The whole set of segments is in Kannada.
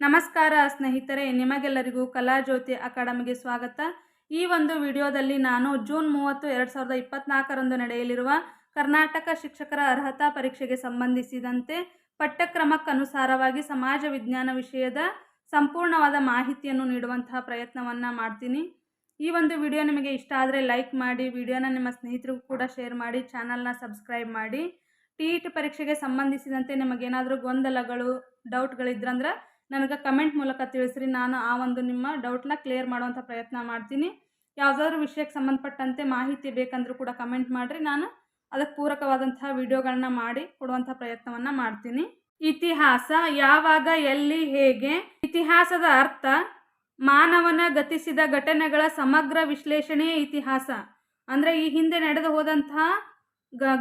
ನಮಸ್ಕಾರ ಸ್ನೇಹಿತರೆ, ನಿಮಗೆಲ್ಲರಿಗೂ ಕಲಾಜ್ಯೋತಿ ಅಕಾಡೆಮಿಗೆ ಸ್ವಾಗತ. ಈ ಒಂದು ವಿಡಿಯೋದಲ್ಲಿ ನಾನು ಜೂನ್ ಮೂವತ್ತು, ಎರಡು ಸಾವಿರದ ಇಪ್ಪತ್ನಾಲ್ಕರಂದು ನಡೆಯಲಿರುವ ಕರ್ನಾಟಕ ಶಿಕ್ಷಕರ ಅರ್ಹತಾ ಪರೀಕ್ಷೆಗೆ ಸಂಬಂಧಿಸಿದಂತೆ ಪಠ್ಯಕ್ರಮಕ್ಕನುಸಾರವಾಗಿ ಸಮಾಜ ವಿಜ್ಞಾನ ವಿಷಯದ ಸಂಪೂರ್ಣವಾದ ಮಾಹಿತಿಯನ್ನು ನೀಡುವಂತಹ ಪ್ರಯತ್ನವನ್ನು ಮಾಡ್ತೀನಿ. ಈ ಒಂದು ವಿಡಿಯೋ ನಿಮಗೆ ಇಷ್ಟ ಆದರೆ ಲೈಕ್ ಮಾಡಿ, ವಿಡಿಯೋನ ನಿಮ್ಮ ಸ್ನೇಹಿತರಿಗೂ ಕೂಡ ಶೇರ್ ಮಾಡಿ, ಚಾನಲ್ನ ಸಬ್ಸ್ಕ್ರೈಬ್ ಮಾಡಿ. ಟಿ ಇ ಪರೀಕ್ಷೆಗೆ ಸಂಬಂಧಿಸಿದಂತೆ ನಿಮಗೇನಾದರೂ ಗೊಂದಲಗಳು, ಡೌಟ್ಗಳಿದ್ರಂದ್ರೆ ನನಗೆ ಕಮೆಂಟ್ ಮೂಲಕ ತಿಳಿಸ್ರಿ. ನಾನು ಆ ಒಂದು ನಿಮ್ಮ ಡೌಟ್ನ ಕ್ಲಿಯರ್ ಮಾಡುವಂಥ ಪ್ರಯತ್ನ ಮಾಡ್ತೀನಿ. ಯಾವುದಾದ್ರೂ ವಿಷಯಕ್ಕೆ ಸಂಬಂಧಪಟ್ಟಂತೆ ಮಾಹಿತಿ ಬೇಕಂದರೂ ಕೂಡ ಕಮೆಂಟ್ ಮಾಡಿರಿ. ನಾನು ಅದಕ್ಕೆ ಪೂರಕವಾದಂತಹ ವಿಡಿಯೋಗಳನ್ನ ಮಾಡಿ ಕೊಡುವಂಥ ಪ್ರಯತ್ನವನ್ನು ಮಾಡ್ತೀನಿ. ಇತಿಹಾಸ ಯಾವಾಗ, ಎಲ್ಲಿ, ಹೇಗೆ? ಇತಿಹಾಸದ ಅರ್ಥ, ಮಾನವನ ಗತಿಸಿದ ಘಟನೆಗಳ ಸಮಗ್ರ ವಿಶ್ಲೇಷಣೆಯೇ ಇತಿಹಾಸ. ಅಂದರೆ ಈ ಹಿಂದೆ ನಡೆದು ಹೋದಂತಹ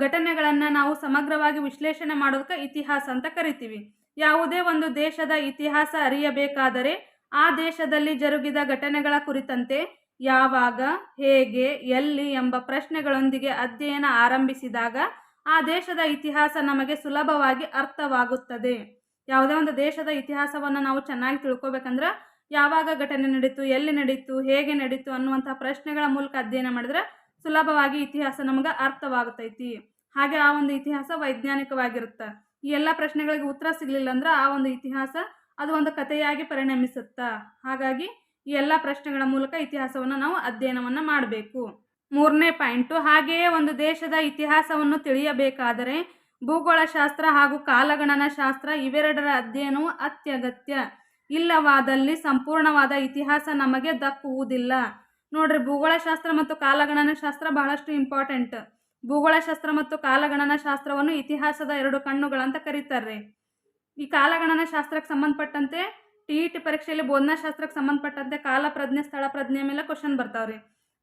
ಘಟನೆಗಳನ್ನು ನಾವು ಸಮಗ್ರವಾಗಿ ವಿಶ್ಲೇಷಣೆ ಮಾಡೋದಕ್ಕೆ ಇತಿಹಾಸ ಅಂತ ಕರಿತೀವಿ. ಯಾವುದೇ ಒಂದು ದೇಶದ ಇತಿಹಾಸ ಅರಿಯಬೇಕಾದರೆ ಆ ದೇಶದಲ್ಲಿ ಜರುಗಿದ ಘಟನೆಗಳ ಕುರಿತಂತೆ ಯಾವಾಗ, ಹೇಗೆ, ಎಲ್ಲಿ ಎಂಬ ಪ್ರಶ್ನೆಗಳೊಂದಿಗೆ ಅಧ್ಯಯನ ಆರಂಭಿಸಿದಾಗ ಆ ದೇಶದ ಇತಿಹಾಸ ನಮಗೆ ಸುಲಭವಾಗಿ ಅರ್ಥವಾಗುತ್ತದೆ. ಯಾವುದೇ ಒಂದು ದೇಶದ ಇತಿಹಾಸವನ್ನು ನಾವು ಚೆನ್ನಾಗಿ ತಿಳ್ಕೊಬೇಕಂದ್ರೆ ಯಾವಾಗ ಘಟನೆ ನಡೀತು, ಎಲ್ಲಿ ನಡೀತು, ಹೇಗೆ ನಡೀತು ಅನ್ನುವಂಥ ಪ್ರಶ್ನೆಗಳ ಮೂಲಕ ಅಧ್ಯಯನ ಮಾಡಿದ್ರೆ ಸುಲಭವಾಗಿ ಇತಿಹಾಸ ನಮಗೆ ಅರ್ಥವಾಗುತ್ತೈತಿ ಹಾಗೆ ಆ ಒಂದು ಇತಿಹಾಸ ವೈಜ್ಞಾನಿಕವಾಗಿರುತ್ತೆ. ಈ ಎಲ್ಲ ಪ್ರಶ್ನೆಗಳಿಗೆ ಉತ್ತರ ಸಿಗಲಿಲ್ಲ ಅಂದ್ರೆ ಆ ಒಂದು ಇತಿಹಾಸ ಅದು ಒಂದು ಕಥೆಯಾಗಿ ಪರಿಣಮಿಸುತ್ತಾ? ಹಾಗಾಗಿ ಈ ಎಲ್ಲ ಪ್ರಶ್ನೆಗಳ ಮೂಲಕ ಇತಿಹಾಸವನ್ನು ನಾವು ಅಧ್ಯಯನವನ್ನು ಮಾಡಬೇಕು. ಮೂರನೇ ಪಾಯಿಂಟು, ಹಾಗೆಯೇ ಒಂದು ದೇಶದ ಇತಿಹಾಸವನ್ನು ತಿಳಿಯಬೇಕಾದರೆ ಭೂಗೋಳಶಾಸ್ತ್ರ ಹಾಗೂ ಕಾಲಗಣನ ಶಾಸ್ತ್ರ ಇವೆರಡರ ಅಧ್ಯಯನವು ಅತ್ಯಗತ್ಯ. ಇಲ್ಲವಾದಲ್ಲಿ ಸಂಪೂರ್ಣವಾದ ಇತಿಹಾಸ ನಮಗೆ ದಕ್ಕುವುದಿಲ್ಲ. ನೋಡ್ರಿ, ಭೂಗೋಳಶಾಸ್ತ್ರ ಮತ್ತು ಕಾಲಗಣನ ಶಾಸ್ತ್ರ ಬಹಳಷ್ಟು ಇಂಪಾರ್ಟೆಂಟ್ ಭೂಗೋಳಶಾಸ್ತ್ರ ಮತ್ತು ಕಾಲಗಣನ ಶಾಸ್ತ್ರವನ್ನು ಇತಿಹಾಸದ ಎರಡು ಕಣ್ಣುಗಳಂತ ಕರೀತಾರೆ ಈ ಕಾಲಗಣನ ಶಾಸ್ತ್ರಕ್ಕೆ ಸಂಬಂಧಪಟ್ಟಂತೆ ಟಿ ಇ ಟಿ ಪರೀಕ್ಷೆಯಲ್ಲಿ ಬೋಧನಾ ಶಾಸ್ತ್ರಕ್ಕೆ ಸಂಬಂಧಪಟ್ಟಂತೆ ಕಾಲ ಪ್ರಜ್ಞೆ, ಸ್ಥಳ ಪ್ರಜ್ಞೆ ಮೇಲೆ ಕ್ವಶನ್ ಬರ್ತಾವ್ರಿ.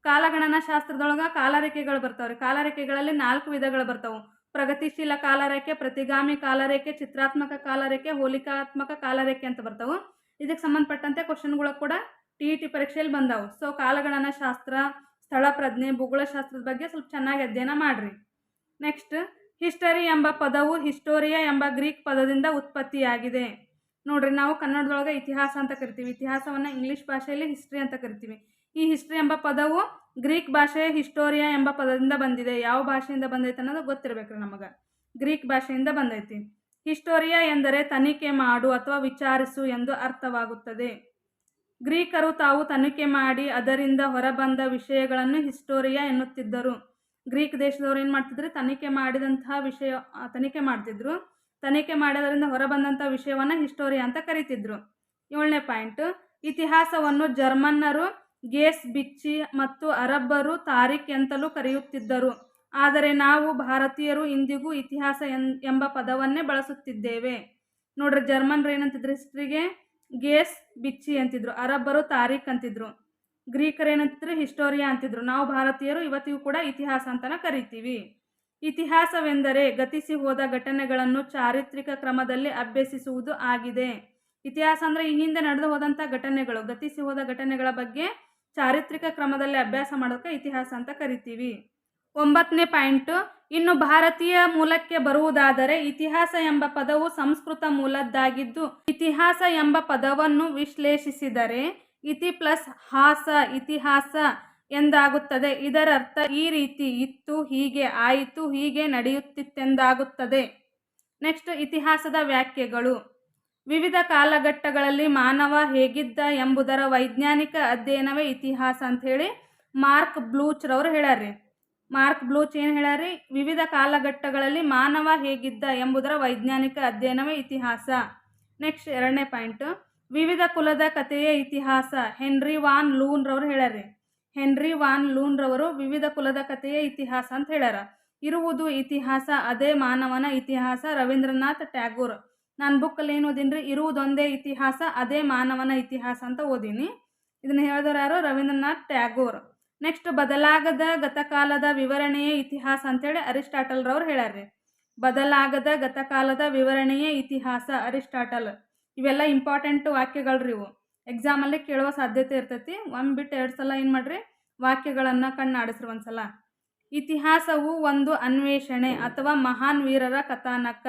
ಕಾಲಗಣನ ಶಾಸ್ತ್ರದೊಳಗೆ ಕಾಲರೇಖೆಗಳು ಬರ್ತಾವ್ರಿ. ಕಾಲರೇಖೆಗಳಲ್ಲಿ ನಾಲ್ಕು ವಿಧಗಳು ಬರ್ತಾವೆ. ಪ್ರಗತಿಶೀಲ ಕಾಲರೇಖೆ, ಪ್ರತಿಗಾಮಿ ಕಾಲರೇಖೆ, ಚಿತ್ರಾತ್ಮಕ ಕಾಲರೇಖೆ, ಹೋಲಿಕಾತ್ಮಕ ಕಾಲರೇಖೆ ಅಂತ ಬರ್ತಾವೆ. ಇದಕ್ಕೆ ಸಂಬಂಧಪಟ್ಟಂತೆ ಕ್ವಶನ್ಗಳು ಕೂಡ ಟಿ ಇ ಟಿ ಪರೀಕ್ಷೆಯಲ್ಲಿ ಬಂದಾವು. ಸೊ ಕಾಲಗಣನ ಶಾಸ್ತ್ರ ಸ್ಥಳ ಪ್ರಜ್ಞೆ, ಭೂಗೋಳಶಾಸ್ತ್ರದ ಬಗ್ಗೆ ಸ್ವಲ್ಪ ಚೆನ್ನಾಗಿ ಅಧ್ಯಯನ ಮಾಡಿರಿ. ನೆಕ್ಸ್ಟ್ ಹಿಸ್ಟರಿ ಎಂಬ ಪದವು ಹಿಸ್ಟೋರಿಯಾ ಎಂಬ ಗ್ರೀಕ್ ಪದದಿಂದ ಉತ್ಪತ್ತಿಯಾಗಿದೆ. ನೋಡ್ರಿ, ನಾವು ಕನ್ನಡದೊಳಗೆ ಇತಿಹಾಸ ಅಂತ ಕರಿತೀವಿ. ಇತಿಹಾಸವನ್ನು ಇಂಗ್ಲೀಷ್ ಭಾಷೆಯಲ್ಲಿ ಹಿಸ್ಟ್ರಿ ಅಂತ ಕರಿತೀವಿ. ಈ ಹಿಸ್ಟ್ರಿ ಎಂಬ ಪದವು ಗ್ರೀಕ್ ಭಾಷೆಯ ಹಿಸ್ಟೋರಿಯಾ ಎಂಬ ಪದದಿಂದ ಬಂದಿದೆ. ಯಾವ ಭಾಷೆಯಿಂದ ಬಂದೈತೆ ಅನ್ನೋದು ಗೊತ್ತಿರಬೇಕ್ರಿ ನಮಗೆ. ಗ್ರೀಕ್ ಭಾಷೆಯಿಂದ ಬಂದೈತಿ. ಹಿಸ್ಟೋರಿಯಾ ಎಂದರೆ ತನಿಖೆ ಮಾಡು ಅಥವಾ ವಿಚಾರಿಸು ಎಂದು ಅರ್ಥವಾಗುತ್ತದೆ. ಗ್ರೀಕರು ತಾವು ತನಿಖೆ ಮಾಡಿ ಅದರಿಂದ ಹೊರಬಂದ ವಿಷಯಗಳನ್ನು ಹಿಸ್ಟೋರಿಯಾ ಎನ್ನುತ್ತಿದ್ದರು. ಗ್ರೀಕ್ ದೇಶದವರು ಏನು ಮಾಡ್ತಿದ್ರು? ತನಿಖೆ ಮಾಡಿದಂತಹ ವಿಷಯ ತನಿಖೆ ಮಾಡ್ತಿದ್ರು. ತನಿಖೆ ಮಾಡೋದರಿಂದ ಹೊರಬಂದಂಥ ವಿಷಯವನ್ನು ಹಿಸ್ಟೋರಿಯಾ ಅಂತ ಕರಿತಿದ್ರು. ಏಳನೇ ಪಾಯಿಂಟ್, ಇತಿಹಾಸವನ್ನು ಜರ್ಮನ್ನರು ಗೇಸ್, ಬಿಚ್ಚಿ ಮತ್ತು ಅರಬ್ಬರು ತಾರೀಖ್ ಎಂತಲೂ ಕರೆಯುತ್ತಿದ್ದರು. ಆದರೆ ನಾವು ಭಾರತೀಯರು ಇಂದಿಗೂ ಇತಿಹಾಸ ಎಂಬ ಪದವನ್ನೇ ಬಳಸುತ್ತಿದ್ದೇವೆ. ನೋಡ್ರಿ, ಜರ್ಮನ್ರು ಏನಂತಿದ್ರು ಹಿಸ್ಟ್ರಿಗೆ ಗೇಸ್, ಬಿಚ್ಚಿ ಅಂತಿದ್ರು, ಅರಬ್ಬರು ತಾರೀಖ್ ಅಂತಿದ್ರು ಗ್ರೀಕರು ಏನಂತಿದ್ರು ಹಿಸ್ಟೋರಿಯಾ ಅಂತಿದ್ರು. ನಾವು ಭಾರತೀಯರು ಇವತ್ತಿಗೂ ಕೂಡ ಇತಿಹಾಸ ಅಂತಾನೆ ಕರಿತೀವಿ. ಇತಿಹಾಸವೆಂದರೆ ಗತಿಸಿ ಹೋದ ಘಟನೆಗಳನ್ನು ಚಾರಿತ್ರಿಕ ಕ್ರಮದಲ್ಲಿ ಅಭ್ಯಸಿಸುವುದು ಆಗಿದೆ. ಇತಿಹಾಸ ಅಂದರೆ ಈ ಹಿಂದೆ ನಡೆದು ಹೋದಂಥ ಘಟನೆಗಳು. ಗತಿಸಿ ಹೋದ ಘಟನೆಗಳ ಬಗ್ಗೆ ಚಾರಿತ್ರಿಕ ಕ್ರಮದಲ್ಲಿ ಅಭ್ಯಾಸ ಮಾಡೋಕ್ಕೆ ಇತಿಹಾಸ ಅಂತ ಕರಿತೀವಿ. ಒಂಬತ್ತನೇ ಪಾಯಿಂಟು ಇನ್ನು ಭಾರತೀಯ ಮೂಲಕ್ಕೆ ಬರುವುದಾದರೆ ಇತಿಹಾಸ ಎಂಬ ಪದವು ಸಂಸ್ಕೃತ ಮೂಲದ್ದಾಗಿದ್ದು, ಇತಿಹಾಸ ಎಂಬ ಪದವನ್ನು ವಿಶ್ಲೇಷಿಸಿದರೆ ಇತಿ ಪ್ಲಸ್ ಹಾಸ ಇತಿಹಾಸ ಎಂದಾಗುತ್ತದೆ. ಇದರರ್ಥ ಈ ರೀತಿ ಇತ್ತು, ಹೀಗೆ ಆಯಿತು, ಹೀಗೆ ನಡೆಯುತ್ತಿತ್ತೆಂದಾಗುತ್ತದೆ. ನೆಕ್ಸ್ಟ್ ಇತಿಹಾಸದ ವ್ಯಾಖ್ಯೆಗಳು. ವಿವಿಧ ಕಾಲಘಟ್ಟಗಳಲ್ಲಿ ಮಾನವ ಹೇಗಿದ್ದ ಎಂಬುದರ ವೈಜ್ಞಾನಿಕ ಅಧ್ಯಯನವೇ ಇತಿಹಾಸ ಅಂಥೇಳಿ ಮಾರ್ಕ್ ಬ್ಲೂಚ್ರವ್ರು ಹೇಳ್ಯಾರ್ರಿ. ಮಾರ್ಕ್ ಬ್ಲೂಚ್ ಏನು ಹೇಳ್ಯಾರಿ ವಿವಿಧ ಕಾಲಘಟ್ಟಗಳಲ್ಲಿ ಮಾನವ ಹೇಗಿದ್ದ ಎಂಬುದರ ವೈಜ್ಞಾನಿಕ ಅಧ್ಯಯನವೇ ಇತಿಹಾಸ. ನೆಕ್ಸ್ಟ್ ಎರಡನೇ ಪಾಯಿಂಟು, ವಿವಿಧ ಕುಲದ ಕಥೆಯ ಇತಿಹಾಸ. ಹೆನ್ರಿ ವಾನ್ ಲೂನ್ ರವರು ಹೇಳ್ಯಾರಿ ಹೆನ್ರಿ ವಾನ್ ಲೂನ್ ರವರು ವಿವಿಧ ಕುಲದ ಕಥೆಯೇ ಇತಿಹಾಸ ಅಂತ ಹೇಳ್ಯಾರ ಇರುವುದು ಇತಿಹಾಸ, ಅದೇ ಮಾನವನ ಇತಿಹಾಸ. ರವೀಂದ್ರನಾಥ್ ಟ್ಯಾಗೂರ್, ನಾನು ಬುಕ್ಕಲ್ಲಿ ಏನು ಓದಿನ್ರಿ? ಇರುವುದೊಂದೇ ಇತಿಹಾಸ, ಅದೇ ಮಾನವನ ಇತಿಹಾಸ ಅಂತ ಓದೀನಿ. ಇದನ್ನು ಹೇಳಿದವರು ಯಾರು? ರವೀಂದ್ರನಾಥ್ ಟ್ಯಾಗೂರ್. ನೆಕ್ಸ್ಟ್ ಬದಲಾಗದ ಗತಕಾಲದ ವಿವರಣೆಯೇ ಇತಿಹಾಸ ಅಂತೇಳಿ ಅರಿಸ್ಟಾಟಲ್ರವ್ರು ಹೇಳ್ಯಾರ್ರಿ. ಬದಲಾಗದ ಗತಕಾಲದ ವಿವರಣೆಯೇ ಇತಿಹಾಸ ಅರಿಸ್ಟಾಟಲ್. ಇವೆಲ್ಲ ಇಂಪಾರ್ಟೆಂಟ್ ವಾಕ್ಯಗಳ್ರಿ ಇವು. ಎಕ್ಸಾಮಲ್ಲಿ ಕೇಳುವ ಸಾಧ್ಯತೆ ಇರ್ತೈತಿ. ಒಂದು ಬಿಟ್ಟು ಎರಡು ಸಲ ಏನು ಮಾಡ್ರಿ? ವಾಕ್ಯಗಳನ್ನು ಕಣ್ಣಾಡಿಸ್ರಿ ಒಂದು ಸಲ ಇತಿಹಾಸವು ಒಂದು ಅನ್ವೇಷಣೆ ಅಥವಾ ಮಹಾನ್ ವೀರರ ಕಥಾನಕ.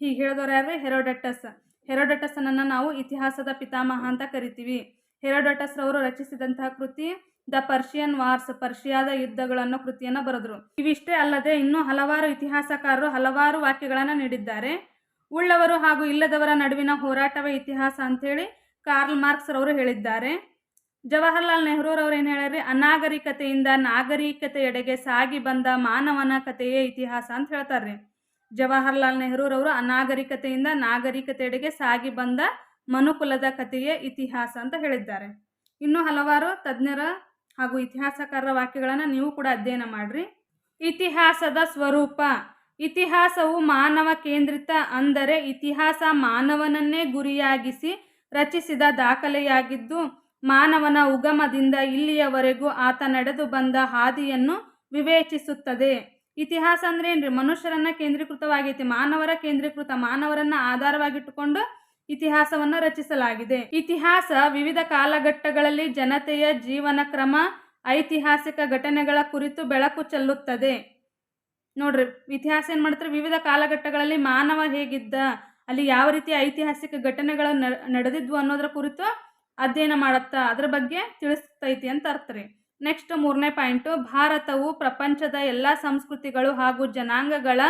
ಹೀಗೆ ಹೇಳಿದವ್ರು ಯಾರು ಹೆರೋಡಟಸ್ ಹೆರೋಡಟಸನನ್ನು ನಾವು ಇತಿಹಾಸದ ಪಿತಾಮಹ ಅಂತ ಕರಿತೀವಿ. ಹೆರೋಡಟಸ್ ರವರು ರಚಿಸಿದಂತಹ ಕೃತಿ ದ ಪರ್ಷಿಯನ್ ವಾರ್ಸ್, ಪರ್ಷಿಯಾದ ಯುದ್ಧಗಳನ್ನು ಕೃತಿಯನ್ನು ಬರೆದ್ರು. ಇವಿಷ್ಟೇ ಅಲ್ಲದೆ ಇನ್ನೂ ಹಲವಾರು ಇತಿಹಾಸಕಾರರು ಹಲವಾರು ವಾಕ್ಯಗಳನ್ನು ನೀಡಿದ್ದಾರೆ. ಉಳ್ಳವರು ಹಾಗೂ ಇಲ್ಲದವರ ನಡುವಿನ ಹೋರಾಟವೇ ಇತಿಹಾಸ ಅಂಥೇಳಿ ಕಾರ್ಲ್ ಮಾರ್ಕ್ಸ್ ಅವರು ಹೇಳಿದ್ದಾರೆ. ಜವಾಹರ್ಲಾಲ್ ನೆಹರೂರವರು ಏನು ಹೇಳಿದ್ರೆ ಅನಾಗರಿಕತೆಯಿಂದ ನಾಗರಿಕತೆಯೆಡೆಗೆ ಸಾಗಿ ಬಂದ ಮಾನವನ ಕಥೆಯೇ ಇತಿಹಾಸ ಅಂತ ಹೇಳ್ತಾರೆ ಜವಾಹರ್ಲಾಲ್ ನೆಹರೂರವರು ಅನಾಗರಿಕತೆಯಿಂದ ನಾಗರಿಕತೆಯೆಡೆಗೆ ಸಾಗಿ ಬಂದ ಮನುಕುಲದ ಕಥೆಯೇ ಇತಿಹಾಸ ಅಂತ ಹೇಳಿದ್ದಾರೆ. ಇನ್ನೂ ಹಲವಾರು ತಜ್ಞರ ಹಾಗೂ ಇತಿಹಾಸಕಾರರ ವಾಕ್ಯಗಳನ್ನು ನೀವು ಕೂಡ ಅಧ್ಯಯನ ಮಾಡಿರಿ. ಇತಿಹಾಸದ ಸ್ವರೂಪ. ಇತಿಹಾಸವು ಮಾನವ ಕೇಂದ್ರಿತ ಅಂದರೆ ಇತಿಹಾಸ ಮಾನವನನ್ನೇ ಗುರಿಯಾಗಿಸಿ ರಚಿಸಿದ ದಾಖಲೆಯಾಗಿದ್ದು, ಮಾನವನ ಉಗಮದಿಂದ ಇಲ್ಲಿಯವರೆಗೂ ಆತ ನಡೆದು ಬಂದ ಹಾದಿಯನ್ನು ವಿವೇಚಿಸುತ್ತದೆ. ಇತಿಹಾಸ ಅಂದ್ರೆ ಏನ್ರಿ? ಮನುಷ್ಯರನ್ನ ಕೇಂದ್ರೀಕೃತವಾಗೈತಿ. ಮಾನವರ ಕೇಂದ್ರೀಕೃತ, ಮಾನವರನ್ನ ಆಧಾರವಾಗಿಟ್ಟುಕೊಂಡು ಇತಿಹಾಸವನ್ನು ರಚಿಸಲಾಗಿದೆ. ಇತಿಹಾಸ ವಿವಿಧ ಕಾಲಘಟ್ಟಗಳಲ್ಲಿ ಜನತೆಯ ಜೀವನ ಕ್ರಮ, ಐತಿಹಾಸಿಕ ಘಟನೆಗಳ ಕುರಿತು ಬೆಳಕು ಚೆಲ್ಲುತ್ತದೆ. ನೋಡ್ರಿ, ಇತಿಹಾಸ ಏನು ಮಾಡ್ತಾರೆ ವಿವಿಧ ಕಾಲಘಟ್ಟಗಳಲ್ಲಿ ಮಾನವ ಹೇಗಿದ್ದ, ಅಲ್ಲಿ ಯಾವ ರೀತಿಯ ಐತಿಹಾಸಿಕ ಘಟನೆಗಳು ನಡೆದಿದ್ವು ಅನ್ನೋದ್ರ ಕುರಿತು ಅಧ್ಯಯನ ಮಾಡುತ್ತಾ, ಅದ್ರ ಬಗ್ಗೆ ತಿಳಿಸ್ತೈತಿ ಅಂತ ಅರ್ಥ ರೀ. ನೆಕ್ಸ್ಟ್ ಮೂರನೇ ಪಾಯಿಂಟು, ಭಾರತವು ಪ್ರಪಂಚದ ಎಲ್ಲ ಸಂಸ್ಕೃತಿಗಳು ಹಾಗೂ ಜನಾಂಗಗಳ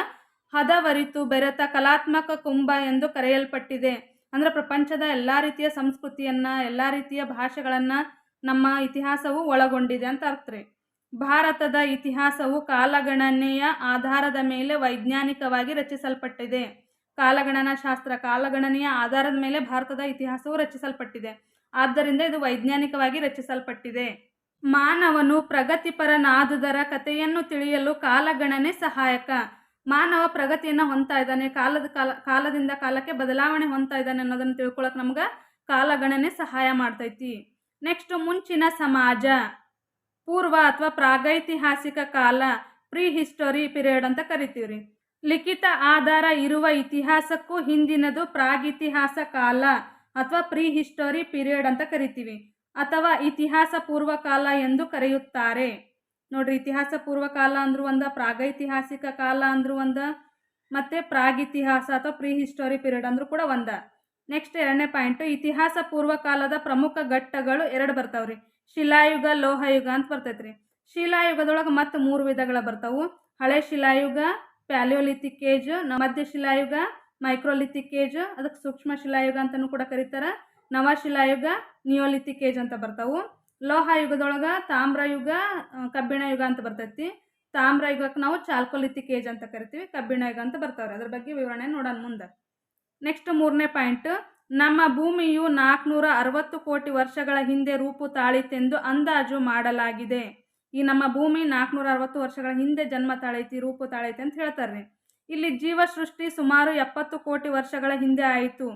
ಹದವರಿತು, ಬೆರೆತ ಕಲಾತ್ಮಕ ಕುಂಭ ಎಂದು ಕರೆಯಲ್ಪಟ್ಟಿದೆ. ಅಂದರೆ ಪ್ರಪಂಚದ ಎಲ್ಲ ರೀತಿಯ ಸಂಸ್ಕೃತಿಯನ್ನು, ಎಲ್ಲ ರೀತಿಯ ಭಾಷೆಗಳನ್ನು ನಮ್ಮ ಇತಿಹಾಸವು ಒಳಗೊಂಡಿದೆ ಅಂತ ಅರ್ಥ ರೀ. ಭಾರತದ ಇತಿಹಾಸವು ಕಾಲಗಣನೆಯ ಆಧಾರದ ಮೇಲೆ ವೈಜ್ಞಾನಿಕವಾಗಿ ರಚಿಸಲ್ಪಟ್ಟಿದೆ. ಕಾಲಗಣನಾ ಶಾಸ್ತ್ರ, ಕಾಲಗಣನೆಯ ಆಧಾರದ ಮೇಲೆ ಭಾರತದ ಇತಿಹಾಸವು ರಚಿಸಲ್ಪಟ್ಟಿದೆ. ಆದ್ದರಿಂದ ಇದು ವೈಜ್ಞಾನಿಕವಾಗಿ ರಚಿಸಲ್ಪಟ್ಟಿದೆ. ಮಾನವನು ಪ್ರಗತಿಪರನಾದುದರ ಕಥೆಯನ್ನು ತಿಳಿಯಲು ಕಾಲಗಣನೆ ಸಹಾಯಕ. ಮಾನವ ಪ್ರಗತಿಯನ್ನು ಹೊಂದ್ತಾ ಇದ್ದಾನೆ, ಕಾಲದ ಕಾಲ, ಕಾಲದಿಂದ ಕಾಲಕ್ಕೆ ಬದಲಾವಣೆ ಹೊಂದ್ತಾ ಇದ್ದಾನೆ ಅನ್ನೋದನ್ನು ತಿಳ್ಕೊಳಕ್ ನಮ್ಗೆ ಕಾಲಗಣನೆ ಸಹಾಯ ಮಾಡ್ತೈತಿ. ನೆಕ್ಸ್ಟ್ ಮುಂಚಿನ ಸಮಾಜ, ಪೂರ್ವ ಅಥವಾ ಪ್ರಾಗೈತಿಹಾಸಿಕ ಕಾಲ ಪ್ರೀ ಹಿಸ್ಟೋರಿ ಪಿರಿಯಡ್ ಅಂತ ಕರಿತೀವಿ ರೀ ಲಿಖಿತ ಆಧಾರ ಇರುವ ಇತಿಹಾಸಕ್ಕೂ ಹಿಂದಿನದು ಪ್ರಾಗಿತಿಹಾಸ ಕಾಲ ಅಥವಾ ಪ್ರೀ ಹಿಸ್ಟೋರಿ ಪೀರಿಯಡ್ ಅಂತ ಕರಿತೀವಿ. ಅಥವಾ ಇತಿಹಾಸ ಪೂರ್ವ ಕಾಲ ಎಂದು ಕರೆಯುತ್ತಾರೆ. ನೋಡ್ರಿ ಇತಿಹಾಸ ಪೂರ್ವ ಕಾಲ ಅಂದ್ರೂ ಒಂದ ಪ್ರಾಗೈತಿಹಾಸಿಕ ಕಾಲ ಅಂದ್ರೂ ಒಂದ, ಮತ್ತೆ ಪ್ರಾಗಿತಿಹಾಸ ಅಥವಾ ಪ್ರೀ ಹಿಸ್ಟೋರಿ ಪೀರಿಯಡ್ ಅಂದ್ರೂ ಕೂಡ ಒಂದ. ನೆಕ್ಸ್ಟ್ ಎರಡನೇ ಪಾಯಿಂಟ್, ಇತಿಹಾಸ ಪೂರ್ವ ಕಾಲದ ಪ್ರಮುಖ ಘಟ್ಟಗಳು ಎರಡು ಬರ್ತಾವ್ರಿ. ಶಿಲಾಯುಗ, ಲೋಹಯುಗ ಅಂತ ಬರ್ತೈತ್ರಿ. ಶಿಲಾಯುಗದೊಳಗೆ ಮತ್ತೆ ಮೂರು ವಿಧಗಳ ಬರ್ತಾವು. ಹಳೆ ಶಿಲಾಯುಗ, ಪ್ಯಾಲಿಯೋಲಿಥಿಕ್ ಏಜ್, ಮಧ್ಯ ಶಿಲಾಯುಗ, ಮೈಕ್ರೋಲಿಥಿಕ್ ಏಜ್ ಅದಕ್ಕೆ ಸೂಕ್ಷ್ಮ ಶಿಲಾಯುಗ ಅಂತಲೂ ಕೂಡ ಕರೀತಾರ. ನವ ಶಿಲಾಯುಗ, ನಿಯೋಲಿಥಿಕ್ ಏಜ್ ಅಂತ ಬರ್ತಾವು. ಲೋಹ ಯುಗದೊಳಗೆ ತಾಮ್ರ ಯುಗ ಕಬ್ಬಿಣ ಯುಗ ಅಂತ ಬರ್ತೈತಿ. ತಾಮ್ರ ಯುಗಕ್ಕೆ ನಾವು ಚಾಲ್ಕೋಲಿಥಿಕ್ ಏಜ್ ಅಂತ ಕರಿತೀವಿ ಕಬ್ಬಿಣ ಯುಗ ಅಂತ ಬರ್ತಾವ್ರೆ. ಅದ್ರ ಬಗ್ಗೆ ವಿವರಣೆ ನೋಡೋಣ ಮುಂದೆ. ನೆಕ್ಸ್ಟ್ ಮೂರನೇ ಪಾಯಿಂಟ್, ನಮ್ಮ ಭೂಮಿಯು ನಾಲ್ಕುನೂರ ಅರವತ್ತು ಕೋಟಿ ವರ್ಷಗಳ ಹಿಂದೆ ರೂಪು ತಾಳಿತೆಂದು ಅಂದಾಜು ಮಾಡಲಾಗಿದೆ. ಈ ನಮ್ಮ ಭೂಮಿ ನಾಲ್ಕುನೂರ ಅರವತ್ತು ವರ್ಷಗಳ ಹಿಂದೆ ಜನ್ಮ ತಾಳೈತಿ, ರೂಪು ತಾಳೈತಿ ಅಂತ ಹೇಳ್ತಾರೆ ಇಲ್ಲಿ ಜೀವ ಸೃಷ್ಟಿ ಸುಮಾರು ಎಪ್ಪತ್ತು ಕೋಟಿ ವರ್ಷಗಳ ಹಿಂದೆ ಆಯಿತು.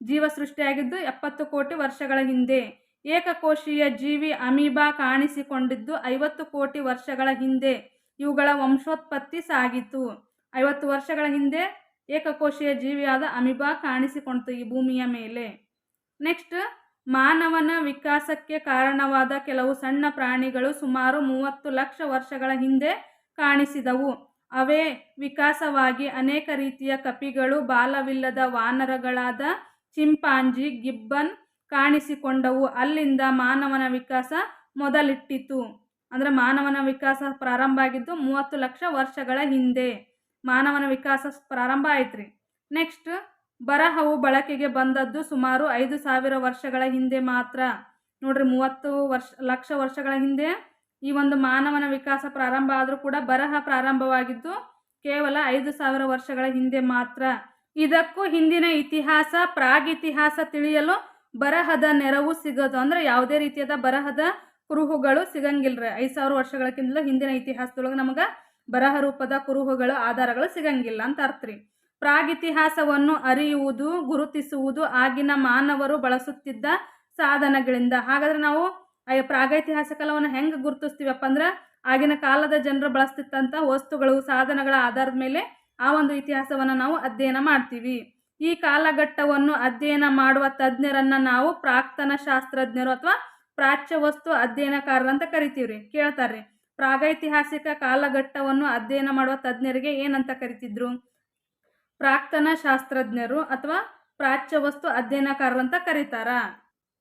ಜೀವ ಸೃಷ್ಟಿಯಾಗಿದ್ದು ಎಪ್ಪತ್ತು ಕೋಟಿ ವರ್ಷಗಳ ಹಿಂದೆ. ಏಕಕೋಶೀಯ ಜೀವಿ ಅಮೀಬಾ ಕಾಣಿಸಿಕೊಂಡಿದ್ದು ಐವತ್ತು ಕೋಟಿ ವರ್ಷಗಳ ಹಿಂದೆ ಇವುಗಳ ವಂಶೋತ್ಪತ್ತಿ ಸಾಗಿತು. ಐವತ್ತು ವರ್ಷಗಳ ಹಿಂದೆ ಏಕಕೋಶೀಯ ಜೀವಿಯಾದ ಅಮೀಬಾ ಕಾಣಿಸಿಕೊಂಡಿತು ಈ ಭೂಮಿಯ ಮೇಲೆ. ನೆಕ್ಸ್ಟ್, ಮಾನವನ ವಿಕಾಸಕ್ಕೆ ಕಾರಣವಾದ ಕೆಲವು ಸಣ್ಣ ಪ್ರಾಣಿಗಳು ಸುಮಾರು ಮೂವತ್ತು ಲಕ್ಷ ವರ್ಷಗಳ ಹಿಂದೆ ಕಾಣಿಸಿದವು. ಅವೇ ವಿಕಾಸವಾಗಿ ಅನೇಕ ರೀತಿಯ ಕಪಿಗಳು, ಬಾಲವಿಲ್ಲದ ವಾನರಗಳಾದ ಚಿಂಪಾಂಜಿ, ಗಿಬ್ಬನ್ ಕಾಣಿಸಿಕೊಂಡವು. ಅಲ್ಲಿಂದ ಮಾನವನ ವಿಕಾಸ ಮೊದಲಿಟ್ಟಿತು. ಅಂದರೆ ಮಾನವನ ವಿಕಾಸ ಪ್ರಾರಂಭ ಆಗಿದ್ದು ಮೂವತ್ತು ಲಕ್ಷ ವರ್ಷಗಳ ಹಿಂದೆ. ಮಾನವನ ವಿಕಾಸ ಪ್ರಾರಂಭ ಆಯ್ತ್ರಿ. ನೆಕ್ಸ್ಟ್, ಬರಹವು ಬಳಕೆಗೆ ಬಂದದ್ದು ಸುಮಾರು ಐದು ಸಾವಿರ ವರ್ಷಗಳ ಹಿಂದೆ ಮಾತ್ರ. ನೋಡ್ರಿ, ಮೂವತ್ತು ವರ್ಷ, ಲಕ್ಷ ವರ್ಷಗಳ ಹಿಂದೆ ಈ ಒಂದು ಮಾನವನ ವಿಕಾಸ ಪ್ರಾರಂಭ ಆದರೂ ಕೂಡ ಬರಹ ಪ್ರಾರಂಭವಾಗಿದ್ದು ಕೇವಲ ಐದು ಸಾವಿರ ವರ್ಷಗಳ ಹಿಂದೆ ಮಾತ್ರ. ಇದಕ್ಕೂ ಹಿಂದಿನ ಇತಿಹಾಸ, ಪ್ರಾಗಿತಿಹಾಸ ತಿಳಿಯಲು ಬರಹದ ನೆರವು ಸಿಗೋದು ಅಂದ್ರೆ ಯಾವುದೇ ರೀತಿಯಾದ ಬರಹದ ಕುರುಹುಗಳು ಸಿಗಂಗಿಲ್ರಿ. ಐದು ಸಾವಿರ ವರ್ಷಗಳಕ್ಕಿಂತಲೂ ಹಿಂದಿನ ಇತಿಹಾಸದೊಳಗೆ ನಮಗೆ ಬರಹ ರೂಪದ ಕುರುಹುಗಳು, ಆಧಾರಗಳು ಸಿಗಂಗಿಲ್ಲ ಅಂತ ಅರ್ಥ ರೀ. ಪ್ರಾಗಿತಿಹಾಸವನ್ನು ಅರಿಯುವುದು, ಗುರುತಿಸುವುದು ಆಗಿನ ಮಾನವರು ಬಳಸುತ್ತಿದ್ದ ಸಾಧನಗಳಿಂದ. ಹಾಗಾದ್ರೆ ನಾವು ಪ್ರಾಗೈತಿಹಾಸ ಕಾಲವನ್ನು ಹೆಂಗೆ ಗುರುತಿಸ್ತೀವಪ್ಪ ಅಂದ್ರೆ ಆಗಿನ ಕಾಲದ ಜನರು ಬಳಸ್ತಿದ್ದಂಥ ವಸ್ತುಗಳು, ಸಾಧನಗಳ ಆಧಾರದ ಮೇಲೆ ಆ ಒಂದು ಇತಿಹಾಸವನ್ನು ನಾವು ಅಧ್ಯಯನ ಮಾಡ್ತೀವಿ. ಈ ಕಾಲಘಟ್ಟವನ್ನು ಅಧ್ಯಯನ ಮಾಡುವ ತಜ್ಞರನ್ನ ನಾವು ಪ್ರಾಕ್ತನ ಶಾಸ್ತ್ರಜ್ಞರು ಅಥವಾ ಪ್ರಾಚ್ಯ ವಸ್ತು ಅಧ್ಯಯನಕಾರರು ಅಂತ ಕರಿತೀವಿ ರೀ ಕೇಳ್ತಾರೆ ಪ್ರಾಗೈತಿಹಾಸಿಕ ಕಾಲಘಟ್ಟವನ್ನು ಅಧ್ಯಯನ ಮಾಡುವ ತಜ್ಞರಿಗೆ ಏನಂತ ಕರಿತಿದ್ರು? ಪ್ರಾಕ್ತನ ಶಾಸ್ತ್ರಜ್ಞರು ಅಥವಾ ಪ್ರಾಚ್ಯ ವಸ್ತು ಅಧ್ಯಯನಕಾರರು ಅಂತ ಕರೀತಾರ.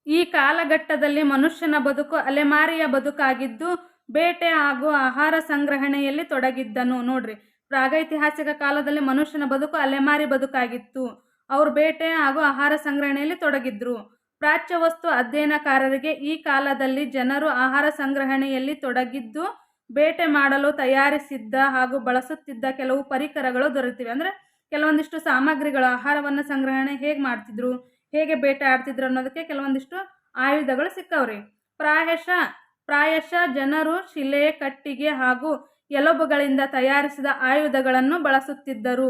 ಈ ಕಾಲಘಟ್ಟದಲ್ಲಿ ಮನುಷ್ಯನ ಬದುಕು ಅಲೆಮಾರಿಯ ಬದುಕಾಗಿದ್ದು ಬೇಟೆ ಹಾಗೂ ಆಹಾರ ಸಂಗ್ರಹಣೆಯಲ್ಲಿ ತೊಡಗಿದ್ದನು. ನೋಡ್ರಿ. ಪ್ರಾಗೈತಿಹಾಸಿಕ ಕಾಲದಲ್ಲಿ ಮನುಷ್ಯನ ಬದುಕು ಅಲೆಮಾರಿ ಬದುಕಾಗಿತ್ತು. ಅವರು ಬೇಟೆ ಹಾಗೂ ಆಹಾರ ಸಂಗ್ರಹಣೆಯಲ್ಲಿ ತೊಡಗಿದ್ರು. ಪ್ರಾಚ್ಯ ವಸ್ತು ಅಧ್ಯಯನಕಾರರಿಗೆ ಈ ಕಾಲದಲ್ಲಿ ಜನರು ಆಹಾರ ಸಂಗ್ರಹಣೆಯಲ್ಲಿ ತೊಡಗಿದ್ದು, ಬೇಟೆ ಮಾಡಲು ತಯಾರಿಸಿದ್ದ ಹಾಗೂ ಬಳಸುತ್ತಿದ್ದ ಕೆಲವು ಪರಿಕರಗಳು ದೊರೆತಿವೆ. ಅಂದರೆ ಕೆಲವೊಂದಿಷ್ಟು ಸಾಮಗ್ರಿಗಳು, ಆಹಾರವನ್ನು ಸಂಗ್ರಹಣೆ ಹೇಗೆ ಮಾಡ್ತಿದ್ರು, ಹೇಗೆ ಬೇಟೆ ಆಡ್ತಿದ್ರು ಅನ್ನೋದಕ್ಕೆ ಕೆಲವೊಂದಿಷ್ಟು ಆಯುಧಗಳು ಸಿಕ್ಕವ್ರಿ. ಪ್ರಾಯಶಃ ಪ್ರಾಯಶಃ ಜನರು ಶಿಲೆ, ಕಟ್ಟಿಗೆ ಹಾಗೂ ಎಲುಬುಗಳಿಂದ ತಯಾರಿಸಿದ ಆಯುಧಗಳನ್ನು ಬಳಸುತ್ತಿದ್ದರು.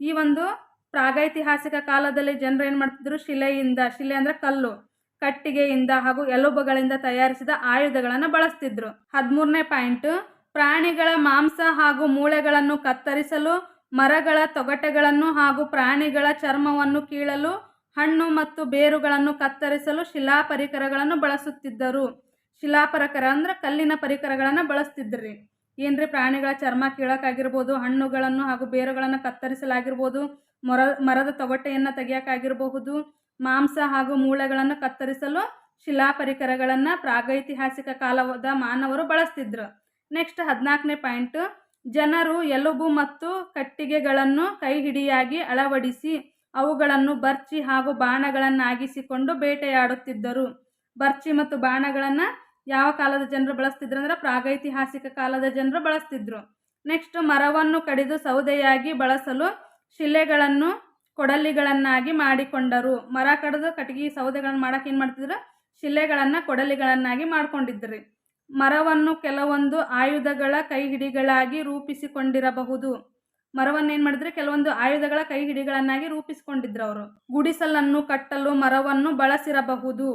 ಈ ಒಂದು ಪ್ರಾಗೈತಿಹಾಸಿಕ ಕಾಲದಲ್ಲಿ ಜನರು ಏನು ಮಾಡ್ತಿದ್ರು? ಶಿಲೆಯಿಂದ, ಶಿಲೆ ಅಂದರೆ ಕಲ್ಲು, ಕಟ್ಟಿಗೆಯಿಂದ ಹಾಗೂ ಎಲುಬುಗಳಿಂದ ತಯಾರಿಸಿದ ಆಯುಧಗಳನ್ನು ಬಳಸ್ತಿದ್ರು. ಹದಿಮೂರನೇ ಪಾಯಿಂಟ್, ಪ್ರಾಣಿಗಳ ಮಾಂಸ ಹಾಗೂ ಮೂಳೆಗಳನ್ನು ಕತ್ತರಿಸಲು, ಮರಗಳ ತೊಗಟೆಗಳನ್ನು ಹಾಗೂ ಪ್ರಾಣಿಗಳ ಚರ್ಮವನ್ನು ಕೀಳಲು, ಹಣ್ಣು ಮತ್ತು ಬೇರುಗಳನ್ನು ಕತ್ತರಿಸಲು ಶಿಲಾ ಪರಿಕರಗಳನ್ನು ಬಳಸುತ್ತಿದ್ದರು. ಶಿಲಾಪರಕರ ಅಂದ್ರೆ ಕಲ್ಲಿನ ಪರಿಕರಗಳನ್ನು ಬಳಸ್ತಿದ್ರಿ. ಏನ್ರಿ ಪ್ರಾಣಿಗಳ ಚರ್ಮ ಕೀಳಕ್ಕಾಗಿರ್ಬೋದು, ಹಣ್ಣುಗಳನ್ನು ಹಾಗೂ ಬೇರುಗಳನ್ನು ಕತ್ತರಿಸಲಾಗಿರ್ಬೋದು, ಮೊರ, ಮರದ ತೊಗಟೆಯನ್ನು ತೆಗೆಯಕ್ಕಾಗಿರಬಹುದು ಮಾಂಸ ಹಾಗೂ ಮೂಳೆಗಳನ್ನು ಕತ್ತರಿಸಲು ಶಿಲಾ ಪರಿಕರಗಳನ್ನು ಪ್ರಾಗೈತಿಹಾಸಿಕ ಕಾಲದ ಮಾನವರು ಬಳಸ್ತಿದ್ರು. ನೆಕ್ಸ್ಟ್ ಹದಿನಾಲ್ಕನೇ ಪಾಯಿಂಟ್, ಜನರು ಎಲುಬು ಮತ್ತು ಕಟ್ಟಿಗೆಗಳನ್ನು ಕೈ ಹಿಡಿಯಾಗಿ ಅಳವಡಿಸಿ ಅವುಗಳನ್ನು ಬರ್ಚಿ ಹಾಗೂ ಬಾಣಗಳನ್ನಾಗಿಸಿಕೊಂಡು ಬೇಟೆಯಾಡುತ್ತಿದ್ದರು. ಬರ್ಚಿ ಮತ್ತು ಬಾಣಗಳನ್ನು ಯಾವ ಕಾಲದ ಜನರು ಬಳಸ್ತಿದ್ರು ಅಂದ್ರೆ ಪ್ರಾಗೈತಿಹಾಸಿಕ ಕಾಲದ ಜನರು ಬಳಸ್ತಿದ್ರು. ನೆಕ್ಸ್ಟ್ ಮರವನ್ನು ಕಡಿದು ಸೌದೆಯಾಗಿ ಬಳಸಲು ಶಿಲೆಗಳನ್ನು ಕೊಡಲಿಗಳನ್ನಾಗಿ ಮಾಡಿಕೊಂಡರು. ಮರ ಕಡಿದು ಕಟ್ಟಿಗೆ ಸೌದೆಗಳನ್ನು ಮಾಡಕ್ಕೆ ಏನು ಮಾಡ್ತಿದ್ರು? ಶಿಲೆಗಳನ್ನು ಕೊಡಲಿಗಳನ್ನಾಗಿ ಮಾಡಿಕೊಂಡಿದ್ರಿ. ಮರವನ್ನು ಕೆಲವೊಂದು ಆಯುಧಗಳ ಕೈಹಿಡಿಗಳಾಗಿ ರೂಪಿಸಿಕೊಂಡಿರಬಹುದು. ಮರವನ್ನು ಏನು ಮಾಡಿದ್ರೆ? ಕೆಲವೊಂದು ಆಯುಧಗಳ ಕೈ ಹಿಡಿಗಳನ್ನಾಗಿ ರೂಪಿಸಿಕೊಂಡಿದ್ರು ಅವರು. ಗುಡಿಸಲನ್ನು ಕಟ್ಟಲು ಮರವನ್ನು ಬಳಸಿರಬಹುದು.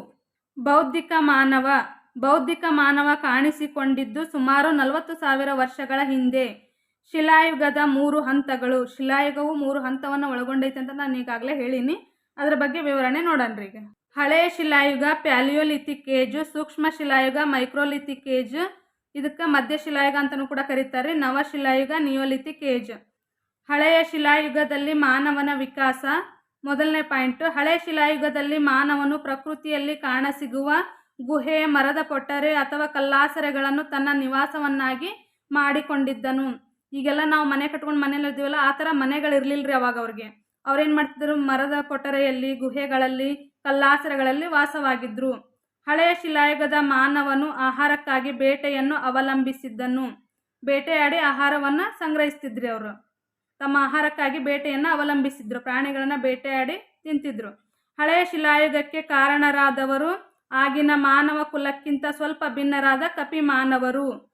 ಬೌದ್ಧಿಕ ಮಾನವ ಬೌದ್ಧಿಕ ಮಾನವ ಕಾಣಿಸಿಕೊಂಡಿದ್ದು ಸುಮಾರು ನಲವತ್ತು ಸಾವಿರ ವರ್ಷಗಳ ಹಿಂದೆ. ಶಿಲಾಯುಗದ ಮೂರು ಹಂತಗಳು. ಶಿಲಾಯುಗವು ಮೂರು ಹಂತವನ್ನು ಒಳಗೊಂಡೈತೆ ಅಂತ ನಾನು ಈಗಾಗಲೇ ಹೇಳೀನಿ. ಅದರ ಬಗ್ಗೆ ವಿವರಣೆ ನೋಡೋಣ ಈಗ. ಹಳೆಯ ಶಿಲಾಯುಗ, ಪ್ಯಾಲಿಯೋಲಿಥಿಕ್ ಕೇಜು ಸೂಕ್ಷ್ಮ ಶಿಲಾಯುಗ, ಮೈಕ್ರೋಲಿಥಿಕ್ ಏಜ್. ಇದಕ್ಕೆ ಮಧ್ಯ ಶಿಲಾಯುಗ ಅಂತಲೂ ಕೂಡ ಕರೀತಾರೆ ನವ ಶಿಲಾಯುಗ, ನಿಯೋಲಿಥಿಕ್ ಏಜ್. ಹಳೆಯ ಶಿಲಾಯುಗದಲ್ಲಿ ಮಾನವನ ವಿಕಾಸ. ಮೊದಲನೇ ಪಾಯಿಂಟ್ ಹಳೆಯ ಶಿಲಾಯುಗದಲ್ಲಿ ಮಾನವನು ಪ್ರಕೃತಿಯಲ್ಲಿ ಕಾಣಸಿಗುವ ಗುಹೆ, ಮರದ ಪೊಟ್ಟರೆ ಅಥವಾ ಕಲ್ಲಾಸರೆಗಳನ್ನು ತನ್ನ ನಿವಾಸವನ್ನಾಗಿ ಮಾಡಿಕೊಂಡಿದ್ದನು. ಈಗೆಲ್ಲ ನಾವು ಮನೆ ಕಟ್ಕೊಂಡು ಮನೇಲಿ ಇದ್ದೀವಲ್ಲ, ಆ ಥರ ಮನೆಗಳಿರಲಿಲ್ಲರಿ ಅವಾಗ ಅವ್ರಿಗೆ. ಅವ್ರೇನು ಮಾಡ್ತಿದ್ರು? ಮರದ ಕೊಠರೆಯಲ್ಲಿ, ಗುಹೆಗಳಲ್ಲಿ, ಕಲ್ಲಾಸರೆಗಳಲ್ಲಿ ವಾಸವಾಗಿದ್ದರು ಹಳೆಯ ಶಿಲಾಯುಗದ ಮಾನವನು ಆಹಾರಕ್ಕಾಗಿ ಬೇಟೆಯನ್ನು ಅವಲಂಬಿಸಿದ್ದನು. ಬೇಟೆಯಾಡಿ ಆಹಾರವನ್ನು ಸಂಗ್ರಹಿಸ್ತಿದ್ರಿ ಅವರು. ತಮ್ಮ ಆಹಾರಕ್ಕಾಗಿ ಬೇಟೆಯನ್ನು ಅವಲಂಬಿಸಿದ್ರು. ಪ್ರಾಣಿಗಳನ್ನು ಬೇಟೆಯಾಡಿ ತಿಂತಿದ್ರು. ಹಳೆಯ ಶಿಲಾಯುಗಕ್ಕೆ ಕಾರಣರಾದವರು ಆಗಿನ ಮಾನವ ಕುಲಕ್ಕಿಂತ ಸ್ವಲ್ಪ ಭಿನ್ನರಾದ ಕಪಿ ಮಾನವರು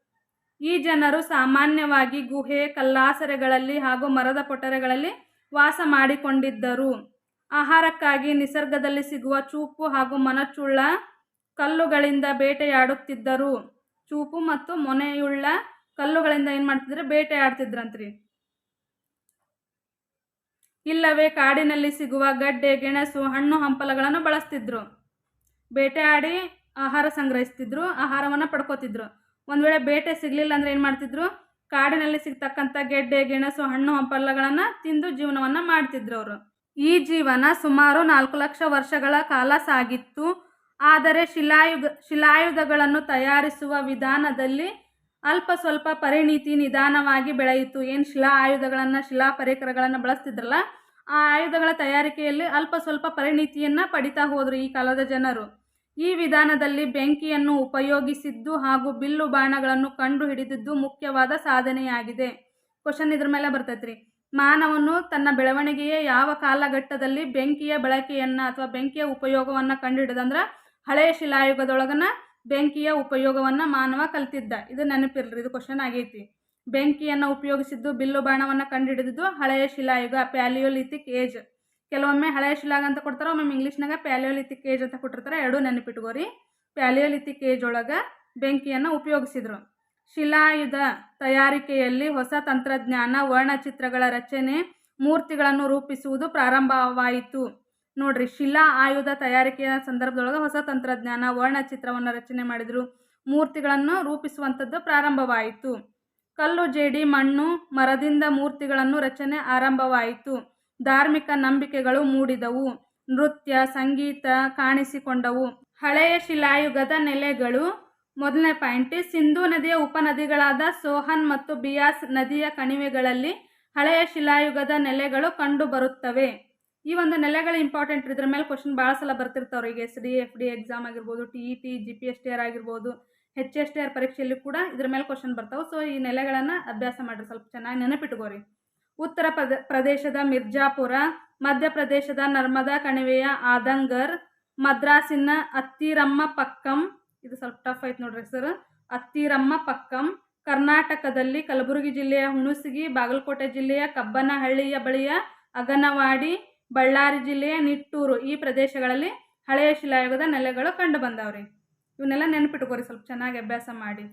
ಈ ಜನರು ಸಾಮಾನ್ಯವಾಗಿ ಗುಹೆ, ಕಲ್ಲಾಸರೆಗಳಲ್ಲಿ ಹಾಗೂ ಮರದ ಪೊಟರೆಗಳಲ್ಲಿ ವಾಸ ಮಾಡಿಕೊಂಡಿದ್ದರು. ಆಹಾರಕ್ಕಾಗಿ ನಿಸರ್ಗದಲ್ಲಿ ಸಿಗುವ ಚೂಪು ಹಾಗೂ ಮನಚುಳ್ಳ ಕಲ್ಲುಗಳಿಂದ ಬೇಟೆಯಾಡುತ್ತಿದ್ದರು. ಚೂಪು ಮತ್ತು ಮೊನೆಯುಳ್ಳ ಕಲ್ಲುಗಳಿಂದ ಏನು ಮಾಡ್ತಿದ್ರೆ? ಬೇಟೆಯಾಡ್ತಿದ್ರಂತ್ರಿ. ಇಲ್ಲವೇ ಕಾಡಿನಲ್ಲಿ ಸಿಗುವ ಗಡ್ಡೆ, ಗೆಣಸು, ಹಣ್ಣು, ಹಂಪಲಗಳನ್ನು ಬಳಸ್ತಿದ್ರು. ಬೇಟೆಯಾಡಿ ಆಹಾರ ಸಂಗ್ರಹಿಸ್ತಿದ್ರು, ಆಹಾರವನ್ನು ಪಡ್ಕೋತಿದ್ರು. ಒಂದು ವೇಳೆ ಬೇಟೆ ಸಿಗಲಿಲ್ಲ ಅಂದರೆ ಏನು ಮಾಡ್ತಿದ್ರು? ಕಾಡಿನಲ್ಲಿ ಸಿಗ್ತಕ್ಕಂಥ ಗೆಡ್ಡೆ, ಗೆಣಸು, ಹಣ್ಣು ಹಂಪಲ್ಲಗಳನ್ನು ತಿಂದು ಜೀವನವನ್ನು ಮಾಡ್ತಿದ್ರು ಅವರು. ಈ ಜೀವನ ಸುಮಾರು ನಾಲ್ಕು ಲಕ್ಷ ವರ್ಷಗಳ ಕಾಲ ಸಾಗಿತ್ತು. ಆದರೆ ಶಿಲಾಯುಗ ಶಿಲಾಯುಧಗಳನ್ನು ತಯಾರಿಸುವ ವಿಧಾನದಲ್ಲಿ ಅಲ್ಪ ಸ್ವಲ್ಪ ಪರಿಣಿತಿ ನಿಧಾನವಾಗಿ ಬೆಳೆಯಿತು. ಏನು ಶಿಲಾ ಆಯುಧಗಳನ್ನು ಶಿಲಾ ಪರಿಕರಗಳನ್ನು ಬಳಸ್ತಿದ್ರಲ್ಲ ಆ ಆಯುಧಗಳ ತಯಾರಿಕೆಯಲ್ಲಿ ಅಲ್ಪ ಸ್ವಲ್ಪ ಪರಿಣಿತಿಯನ್ನು ಪಡಿತಾ ಹೋದರು ಈ ಕಾಲದ ಜನರು. ಈ ವಿಧಾನದಲ್ಲಿ ಬೆಂಕಿಯನ್ನು ಉಪಯೋಗಿಸಿದ್ದು ಹಾಗೂ ಬಿಲ್ಲು ಬಾಣಗಳನ್ನು ಕಂಡು ಹಿಡಿದಿದ್ದು ಮುಖ್ಯವಾದ ಸಾಧನೆಯಾಗಿದೆ. ಕ್ವಶನ್ ಇದ್ರ ಮೇಲೆ ಬರ್ತೈತ್ರಿ. ಮಾನವನು ತನ್ನ ಬೆಳವಣಿಗೆಯ ಯಾವ ಕಾಲಘಟ್ಟದಲ್ಲಿ ಬೆಂಕಿಯ ಬಳಕೆಯನ್ನು ಅಥವಾ ಬೆಂಕಿಯ ಉಪಯೋಗವನ್ನು ಕಂಡುಹಿಡಿದಂದ್ರೆ ಹಳೆಯ ಶಿಲಾಯುಗದೊಳಗನ ಬೆಂಕಿಯ ಉಪಯೋಗವನ್ನು ಮಾನವ ಕಲ್ತಿದ್ದ. ಇದು ನೆನಪಿರ್ರಿ ಇದು ಕ್ವಶನ್ ಆಗೈತಿ. ಬೆಂಕಿಯನ್ನು ಉಪಯೋಗಿಸಿದ್ದು, ಬಿಲ್ಲು ಬಾಣವನ್ನು ಕಂಡುಹಿಡಿದಿದ್ದು ಹಳೆಯ ಶಿಲಾಯುಗ, ಪ್ಯಾಲಿಯೋಲಿಥಿಕ್ ಏಜ್. ಕೆಲವೊಮ್ಮೆ ಹಳೆಯ ಶಿಲಾಗ ಅಂತ ಕೊಡ್ತಾರೆ ಒಮ್ಮೆ ಇಂಗ್ಲೀಷ್ನಾಗ ಪ್ಯಾಲಿಯೋಲಿಥಿಕ್ ಏಜ್ ಅಂತ ಕೊಟ್ಟಿರ್ತಾರೆ. ಎರಡೂ ನೆನಪಿಟ್ಕೋರಿ ಪ್ಯಾಲಿಯೋಲಿಥಿಕ್ ಏಜ್ ಒಳಗೆ ಬೆಂಕಿಯನ್ನು ಉಪಯೋಗಿಸಿದ್ರು. ಶಿಲಾಯುಧ ತಯಾರಿಕೆಯಲ್ಲಿ ಹೊಸ ತಂತ್ರಜ್ಞಾನ, ವರ್ಣಚಿತ್ರಗಳ ರಚನೆ, ಮೂರ್ತಿಗಳನ್ನು ರೂಪಿಸುವುದು ಪ್ರಾರಂಭವಾಯಿತು. ನೋಡ್ರಿ, ಶಿಲಾ ಆಯುಧ ತಯಾರಿಕೆಯ ಸಂದರ್ಭದೊಳಗೆ ಹೊಸ ತಂತ್ರಜ್ಞಾನ, ವರ್ಣಚಿತ್ರವನ್ನು ರಚನೆ ಮಾಡಿದರು. ಮೂರ್ತಿಗಳನ್ನು ರೂಪಿಸುವಂಥದ್ದು ಪ್ರಾರಂಭವಾಯಿತು. ಕಲ್ಲು, ಜೇಡಿ, ಮಣ್ಣು, ಮರದಿಂದ ಮೂರ್ತಿಗಳನ್ನು ರಚನೆ ಆರಂಭವಾಯಿತು. ಧಾರ್ಮಿಕ ನಂಬಿಕೆಗಳು ಮೂಡಿದವು. ನೃತ್ಯ, ಸಂಗೀತ ಕಾಣಿಸಿಕೊಂಡವು. ಹಳೆಯ ಶಿಲಾಯುಗದ ನೆಲೆಗಳು. ಮೊದಲನೇ ಪಾಯಿಂಟ್, ಸಿಂಧೂ ನದಿಯ ಉಪನದಿಗಳಾದ ಸೋಹನ್ ಮತ್ತು ಬಿಯಾಸ್ ನದಿಯ ಕಣಿವೆಗಳಲ್ಲಿ ಹಳೆಯ ಶಿಲಾಯುಗದ ನೆಲೆಗಳು ಕಂಡುಬರುತ್ತವೆ. ಈ ಒಂದು ನೆಲೆಗಳು ಇಂಪಾರ್ಟೆಂಟ್ ಇದ್ರ ಮೇಲೆ ಕ್ವಶನ್ ಭಾಳ ಸಲ ಬರ್ತಿರ್ತಾವ್ರಿ. ಈಗ S D F D exam ಆಗಿರ್ಬೋದು T E T G P S T R ಆಗಿರ್ಬೋದು ಹೆಚ್ ಎಸ್ ಟಿ ಆರ್ ಪರೀಕ್ಷೆಯಲ್ಲಿ ಕೂಡ ಇದ್ರ ಮೇಲೆ ಕ್ವಶನ್ ಬರ್ತಾವೆ. ಸೊ ಈ ನೆಲೆಗಳನ್ನು ಅಭ್ಯಾಸ ಮಾಡಿರಿ, ಸ್ವಲ್ಪ ಚೆನ್ನಾಗಿ ನೆನಪಿಟ್ಕೋರಿ. ಉತ್ತರ ಪ್ರದ ಪ್ರದೇಶದ ಮಿರ್ಜಾಪುರ, ಮಧ್ಯಪ್ರದೇಶದ ನರ್ಮದಾ, ಕಣಿವೆಯ ಆದಂಗರ್, ಮದ್ರಾಸಿನ ಅತ್ತಿರಮ್ಮ ಪಕ್ಕಂ ಇದು ಸ್ವಲ್ಪ ಟಫ್ ಐತೆ ನೋಡ್ರಿ ಸರ್ ಅತ್ತಿರಮ್ಮ ಪಕ್ಕಂ ಕರ್ನಾಟಕದಲ್ಲಿ ಕಲಬುರಗಿ ಜಿಲ್ಲೆಯ ಹುಣಸಗಿ, ಬಾಗಲಕೋಟೆ ಜಿಲ್ಲೆಯ ಕಬ್ಬನಹಳ್ಳಿಯ ಬಳಿಯ ಅಗನವಾಡಿ, ಬಳ್ಳಾರಿ ಜಿಲ್ಲೆಯ ನಿಟ್ಟೂರು ಈ ಪ್ರದೇಶಗಳಲ್ಲಿ ಹಳೆಯ ಶಿಲಾಯುಗದ ನೆಲೆಗಳು ಕಂಡು ಬಂದವ್ರಿ. ಇವನ್ನೆಲ್ಲ ನೆನಪಿಟ್ಕೋರಿ, ಸ್ವಲ್ಪ ಚೆನ್ನಾಗಿ ಅಭ್ಯಾಸ ಮಾಡಿ.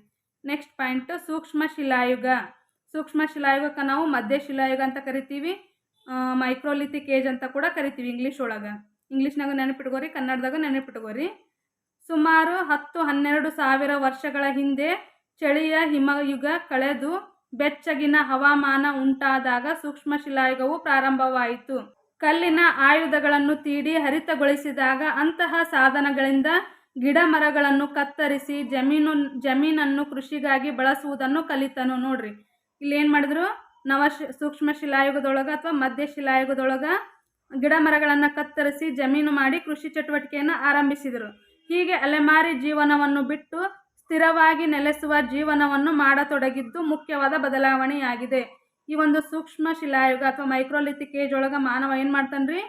ನೆಕ್ಸ್ಟ್ ಪಾಯಿಂಟ್ ಸೂಕ್ಷ್ಮ ಶಿಲಾಯುಗ. ಸೂಕ್ಷ್ಮ ಶಿಲಾಯುಗಕ್ಕೆ ನಾವು ಮಧ್ಯ ಶಿಲಾಯುಗ ಅಂತ ಕರಿತೀವಿ ಮೈಕ್ರೋಲಿಥಿಕ್ ಏಜ್ ಅಂತ ಕೂಡ ಕರಿತೀವಿ ಇಂಗ್ಲೀಷ್ ಒಳಗೆ. ಇಂಗ್ಲೀಷ್ನಾಗ ನೆನಪಿಟ್ಕೋರಿ, ಕನ್ನಡದಾಗ ನೆನಪಿಟ್ಕೋರಿ. ಸುಮಾರು ಹತ್ತು ಹನ್ನೆರಡು ಸಾವಿರ ವರ್ಷಗಳ ಹಿಂದೆ ಚಳಿಯ ಹಿಮಯುಗ ಕಳೆದು ಬೆಚ್ಚಗಿನ ಹವಾಮಾನ ಉಂಟಾದಾಗ ಸೂಕ್ಷ್ಮ ಶಿಲಾಯುಗವು ಪ್ರಾರಂಭವಾಯಿತು. ಕಲ್ಲಿನ ಆಯುಧಗಳನ್ನು ತೀಡಿ ಹರಿತಗೊಳಿಸಿದಾಗ ಅಂತಹ ಸಾಧನಗಳಿಂದ ಗಿಡ ಮರಗಳನ್ನು ಕತ್ತರಿಸಿ ಜಮೀನು, ಜಮೀನನ್ನು ಕೃಷಿಗಾಗಿ ಬಳಸುವುದನ್ನು ಕಲಿತನು. ನೋಡ್ರಿ ಇಲ್ಲಿ ಏನು ಮಾಡಿದ್ರು? ನವ ಸೂಕ್ಷ್ಮ ಶಿಲಾಯುಗದೊಳಗೆ ಅಥವಾ ಮಧ್ಯ ಶಿಲಾಯುಗದೊಳಗೆ ಗಿಡ ಮರಗಳನ್ನು ಕತ್ತರಿಸಿ ಜಮೀನು ಮಾಡಿ ಕೃಷಿ ಚಟುವಟಿಕೆಯನ್ನು ಆರಂಭಿಸಿದರು. ಹೀಗೆ ಅಲೆಮಾರಿ ಜೀವನವನ್ನು ಬಿಟ್ಟು ಸ್ಥಿರವಾಗಿ ನೆಲೆಸುವ ಜೀವನವನ್ನು ಮಾಡತೊಡಗಿದ್ದು ಮುಖ್ಯವಾದ ಬದಲಾವಣೆಯಾಗಿದೆ. ಈ ಒಂದು ಸೂಕ್ಷ್ಮ ಶಿಲಾಯುಗ ಅಥವಾ ಮೈಕ್ರೋಲಿಥಿಕ್ ಏಜ್ ಒಳಗೆ ಮಾನವ ಏನು ಮಾಡ್ತಾನ್ರಿ?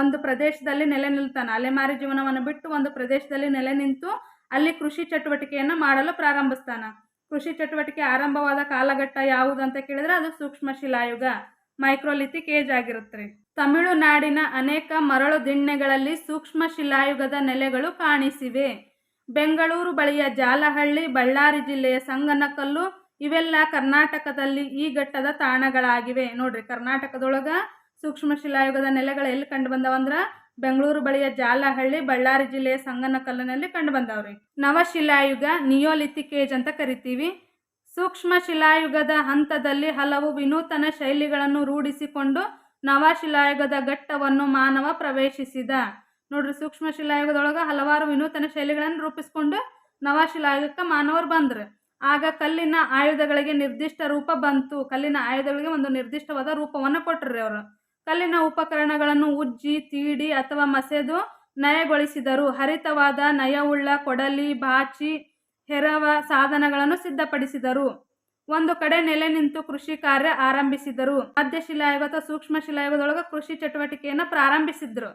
ಒಂದು ಪ್ರದೇಶದಲ್ಲಿ ನೆಲೆ ನಿಲ್ತಾನೆ. ಅಲೆಮಾರಿ ಜೀವನವನ್ನು ಬಿಟ್ಟು ಒಂದು ಪ್ರದೇಶದಲ್ಲಿ ನೆಲೆ ನಿಂತು ಅಲ್ಲಿ ಕೃಷಿ ಚಟುವಟಿಕೆಯನ್ನು ಮಾಡಲು ಪ್ರಾರಂಭಿಸ್ತಾನ. ಕೃಷಿ ಚಟುವಟಿಕೆ ಆರಂಭವಾದ ಕಾಲಘಟ್ಟ ಯಾವುದು ಅಂತ ಕೇಳಿದ್ರೆ ಅದು ಸೂಕ್ಷ್ಮ ಶಿಲಾಯುಗ ಮೈಕ್ರೋಲಿಥಿಕ್ ಏಜ್ ಆಗಿರುತ್ತೆ ತಮಿಳುನಾಡಿನ ಅನೇಕ ಮರಳು ದಿಣ್ಣೆಗಳಲ್ಲಿ ಸೂಕ್ಷ್ಮ ಶಿಲಾಯುಗದ ನೆಲೆಗಳು ಕಾಣಿಸಿವೆ. ಬೆಂಗಳೂರು ಬಳಿಯ ಜಾಲಹಳ್ಳಿ, ಬಳ್ಳಾರಿ ಜಿಲ್ಲೆಯ ಸಂಗನಕಲ್ಲು ಇವೆಲ್ಲ ಕರ್ನಾಟಕದಲ್ಲಿ ಈ ಘಟ್ಟದ ತಾಣಗಳಾಗಿವೆ. ನೋಡ್ರಿ ಕರ್ನಾಟಕದೊಳಗ ಸೂಕ್ಷ್ಮ ಶಿಲಾಯುಗದ ನೆಲೆಗಳು ಎಲ್ಲಿ ಕಂಡು ಬಂದವಂದ್ರ ಬೆಂಗಳೂರು ಬಳಿಯ ಜಾಲಹಳ್ಳಿ, ಬಳ್ಳಾರಿ ಜಿಲ್ಲೆಯ ಸಂಗನಕಲ್ಲಿನಲ್ಲಿ ಕಂಡು ಬಂದವ್ರಿ. ನವಶಿಲಾಯುಗ ನಿಯೋಲಿಥಿಕ್ ಏಜ್ ಅಂತ ಕರಿತೀವಿ. ಸೂಕ್ಷ್ಮ ಶಿಲಾಯುಗದ ಹಂತದಲ್ಲಿ ಹಲವು ವಿನೂತನ ಶೈಲಿಗಳನ್ನು ರೂಢಿಸಿಕೊಂಡು ನವಶಿಲಾಯುಗದ ಘಟ್ಟವನ್ನು ಮಾನವ ಪ್ರವೇಶಿಸಿದ. ನೋಡ್ರಿ, ಸೂಕ್ಷ್ಮ ಶಿಲಾಯುಗದೊಳಗೆ ಹಲವಾರು ವಿನೂತನ ಶೈಲಿಗಳನ್ನು ರೂಪಿಸಿಕೊಂಡು ನವಶಿಲಾಯುಗಕ್ಕೆ ಮಾನವರು ಬಂದ್ರು. ಆಗ ಕಲ್ಲಿನ ಆಯುಧಗಳಿಗೆ ನಿರ್ದಿಷ್ಟ ರೂಪ ಬಂತು. ಕಲ್ಲಿನ ಆಯುಧಗಳಿಗೆ ಒಂದು ನಿರ್ದಿಷ್ಟವಾದ ರೂಪವನ್ನು ಕೊಟ್ಟರು ಅವರು. ಕಲ್ಲಿನ ಉಪಕರಣಗಳನ್ನು ಉಜ್ಜಿ, ತೀಡಿ ಅಥವಾ ಮಸೆದು ನಯಗೊಳಿಸಿದರು. ಹರಿತವಾದ ನಯವುಳ್ಳ ಕೊಡಲಿ, ಬಾಚಿ, ಹೆರವ ಸಾಧನಗಳನ್ನು ಸಿದ್ಧಪಡಿಸಿದರು. ಒಂದು ಕಡೆ ನೆಲೆ ನಿಂತು ಕೃಷಿ ಕಾರ್ಯ ಆರಂಭಿಸಿದರು. ಮಧ್ಯ ಶಿಲಾಯುಗ ಅಥವಾ ಸೂಕ್ಷ್ಮ ಶಿಲಾಯುಗದೊಳಗೆ ಕೃಷಿ ಚಟುವಟಿಕೆಯನ್ನು ಪ್ರಾರಂಭಿಸಿದ್ರು.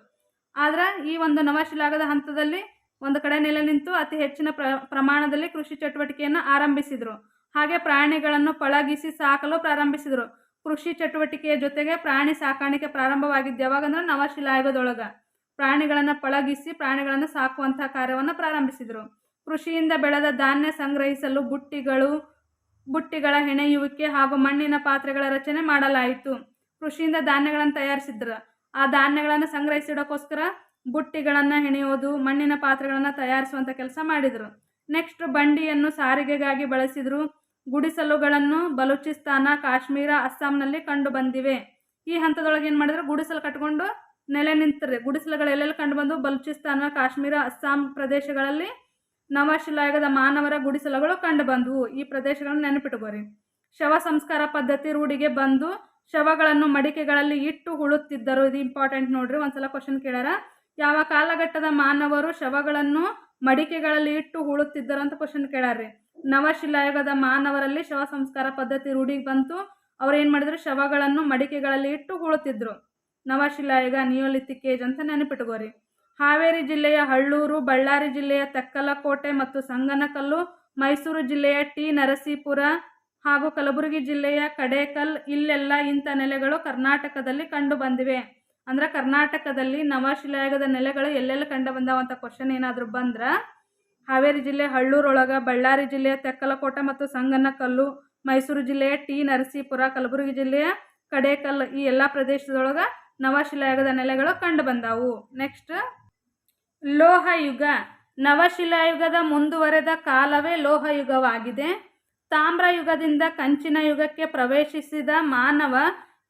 ಆದ್ರೆ ಈ ಒಂದು ನವಶಿಲಾಯುಗದ ಹಂತದಲ್ಲಿ ಒಂದು ಕಡೆ ನೆಲೆ ನಿಂತು ಅತಿ ಹೆಚ್ಚಿನ ಪ್ರ, ಪ್ರಮಾಣದಲ್ಲಿ ಕೃಷಿ ಚಟುವಟಿಕೆಯನ್ನು ಆರಂಭಿಸಿದರು. ಹಾಗೆ ಪ್ರಾಣಿಗಳನ್ನು ಪಳಗಿಸಿ ಸಾಕಲು ಪ್ರಾರಂಭಿಸಿದರು. ಕೃಷಿ ಚಟುವಟಿಕೆಯ ಜೊತೆಗೆ ಪ್ರಾಣಿ ಸಾಕಾಣಿಕೆ ಪ್ರಾರಂಭವಾಗಿದ್ದು ಯಾವಾಗಂದ್ರೆ ನವಶಿಲಾಯುಗದೊಳಗ. ಪ್ರಾಣಿಗಳನ್ನು ಪಳಗಿಸಿ ಪ್ರಾಣಿಗಳನ್ನು ಸಾಕುವಂತಹ ಕಾರ್ಯವನ್ನು ಪ್ರಾರಂಭಿಸಿದರು. ಕೃಷಿಯಿಂದ ಬೆಳೆದ ಧಾನ್ಯ ಸಂಗ್ರಹಿಸಲು ಬುಟ್ಟಿಗಳು, ಬುಟ್ಟಿಗಳ ಹೆಣೆಯುವಿಕೆ ಹಾಗೂ ಮಣ್ಣಿನ ಪಾತ್ರೆಗಳ ರಚನೆ ಮಾಡಲಾಯಿತು. ಕೃಷಿಯಿಂದ ಧಾನ್ಯಗಳನ್ನು ತಯಾರಿಸಿದ್ರು. ಆ ಧಾನ್ಯಗಳನ್ನು ಸಂಗ್ರಹಿಸಿಡೋಕ್ಕೋಸ್ಕರ ಬುಟ್ಟಿಗಳನ್ನು ಹೆಣೆಯೋದು, ಮಣ್ಣಿನ ಪಾತ್ರೆಗಳನ್ನು ತಯಾರಿಸುವಂಥ ಕೆಲಸ ಮಾಡಿದರು. ನೆಕ್ಸ್ಟ್ ಬಂಡಿಯನ್ನು ಸಾರಿಗೆಗಾಗಿ ಬಳಸಿದರು. ಗುಡಿಸಲುಗಳನ್ನು ಬಲೂಚಿಸ್ತಾನ, ಕಾಶ್ಮೀರ, ಅಸ್ಸಾಂನಲ್ಲಿ ಕಂಡು ಬಂದಿವೆ. ಈ ಹಂತದೊಳಗೆ ಏನು ಮಾಡಿದ್ರು? ಗುಡಿಸಲು ಕಟ್ಕೊಂಡು ನೆಲೆ ನಿಂತರೆ ಗುಡಿಸಲುಗಳು ಎಲ್ಲೆಲ್ಲಿ ಕಂಡು ಬಂದು ಬಲೂಚಿಸ್ತಾನ, ಕಾಶ್ಮೀರ, ಅಸ್ಸಾಂ ಪ್ರದೇಶಗಳಲ್ಲಿ ನವಶಿಲಾಯುಗದ ಮಾನವರ ಗುಡಿಸಲುಗಳು ಕಂಡು ಬಂದವು. ಈ ಪ್ರದೇಶಗಳನ್ನು ನೆನಪಿಟ್ಕೋರಿ ಶವ ಸಂಸ್ಕಾರ ಪದ್ಧತಿ ರೂಢಿಗೆ ಬಂದು ಶವಗಳನ್ನು ಮಡಿಕೆಗಳಲ್ಲಿ ಇಟ್ಟು ಹುಳುತ್ತಿದ್ದರು. ಇದು ಇಂಪಾರ್ಟೆಂಟ್ ನೋಡ್ರಿ. ಒಂದ್ಸಲ ಕ್ವಶನ್ ಕೇಳ್ಯಾರ. ಯಾವ ಕಾಲಘಟ್ಟದ ಮಾನವರು ಶವಗಳನ್ನು ಮಡಿಕೆಗಳಲ್ಲಿ ಇಟ್ಟು ಹುಳುತ್ತಿದ್ದರು ಅಂತ ಕ್ವಶನ್ ಕೇಳ್ಯಾರ್ರಿ. ನವಶಿಲಾಯುಗದ ಮಾನವರಲ್ಲಿ ಶವ ಸಂಸ್ಕಾರ ಪದ್ಧತಿ ರೂಢಿಗೆ ಬಂತು. ಅವ್ರು ಏನು ಮಾಡಿದ್ರು? ಶವಗಳನ್ನು ಮಡಿಕೆಗಳಲ್ಲಿ ಇಟ್ಟು ಹೂಳುತ್ತಿದ್ರು. ನವಶಿಲಾಯುಗ, ನಿಯೋಲಿಥಿಕ್ ಏಜ್ ಅಂತ ನೆನಪಿಟ್ಕೋರಿ. ಹಾವೇರಿ ಜಿಲ್ಲೆಯ ಹಳ್ಳೂರು, ಬಳ್ಳಾರಿ ಜಿಲ್ಲೆಯ ತೆಕ್ಕಲಕೋಟೆ ಮತ್ತು ಸಂಗನಕಲ್ಲು, ಮೈಸೂರು ಜಿಲ್ಲೆಯ ಟಿ. ನರಸೀಪುರ ಹಾಗೂ ಕಲಬುರಗಿ ಜಿಲ್ಲೆಯ ಕಡೇಕಲ್ ಇಲ್ಲೆಲ್ಲ ಇಂಥ ನೆಲೆಗಳು ಕರ್ನಾಟಕದಲ್ಲಿ ಕಂಡು ಬಂದಿವೆ. ಅಂದ್ರೆ ಕರ್ನಾಟಕದಲ್ಲಿ ನವಶಿಲಾಯುಗದ ನೆಲೆಗಳು ಎಲ್ಲೆಲ್ಲಿ ಕಂಡು ಬಂದಾವ ಕ್ವಶನ್ ಏನಾದರೂ ಬಂದ್ರೆ ಹಾವೇರಿ ಜಿಲ್ಲೆ ಹಳ್ಳೂರೊಳಗೆ ಬಳ್ಳಾರಿ ಜಿಲ್ಲೆಯ ತೆಕ್ಕಲಕೋಟ ಮತ್ತು ಸಂಗನಕಲ್ಲು, ಮೈಸೂರು ಜಿಲ್ಲೆಯ ಟಿ ನರಸೀಪುರ, ಕಲಬುರಗಿ ಜಿಲ್ಲೆಯ ಕಡೇಕಲ್ ಈ ಎಲ್ಲ ಪ್ರದೇಶದೊಳಗೆ ನವಶಿಲಾಯುಗದ ನೆಲೆಗಳು ಕಂಡು ಬಂದಾವು. ನೆಕ್ಸ್ಟ್ ಲೋಹಯುಗ. ನವಶಿಲಾಯುಗದ ಮುಂದುವರೆದ ಕಾಲವೇ ಲೋಹಯುಗವಾಗಿದೆ. ತಾಮ್ರಯುಗದಿಂದ ಕಂಚಿನ ಯುಗಕ್ಕೆ ಪ್ರವೇಶಿಸಿದ ಮಾನವ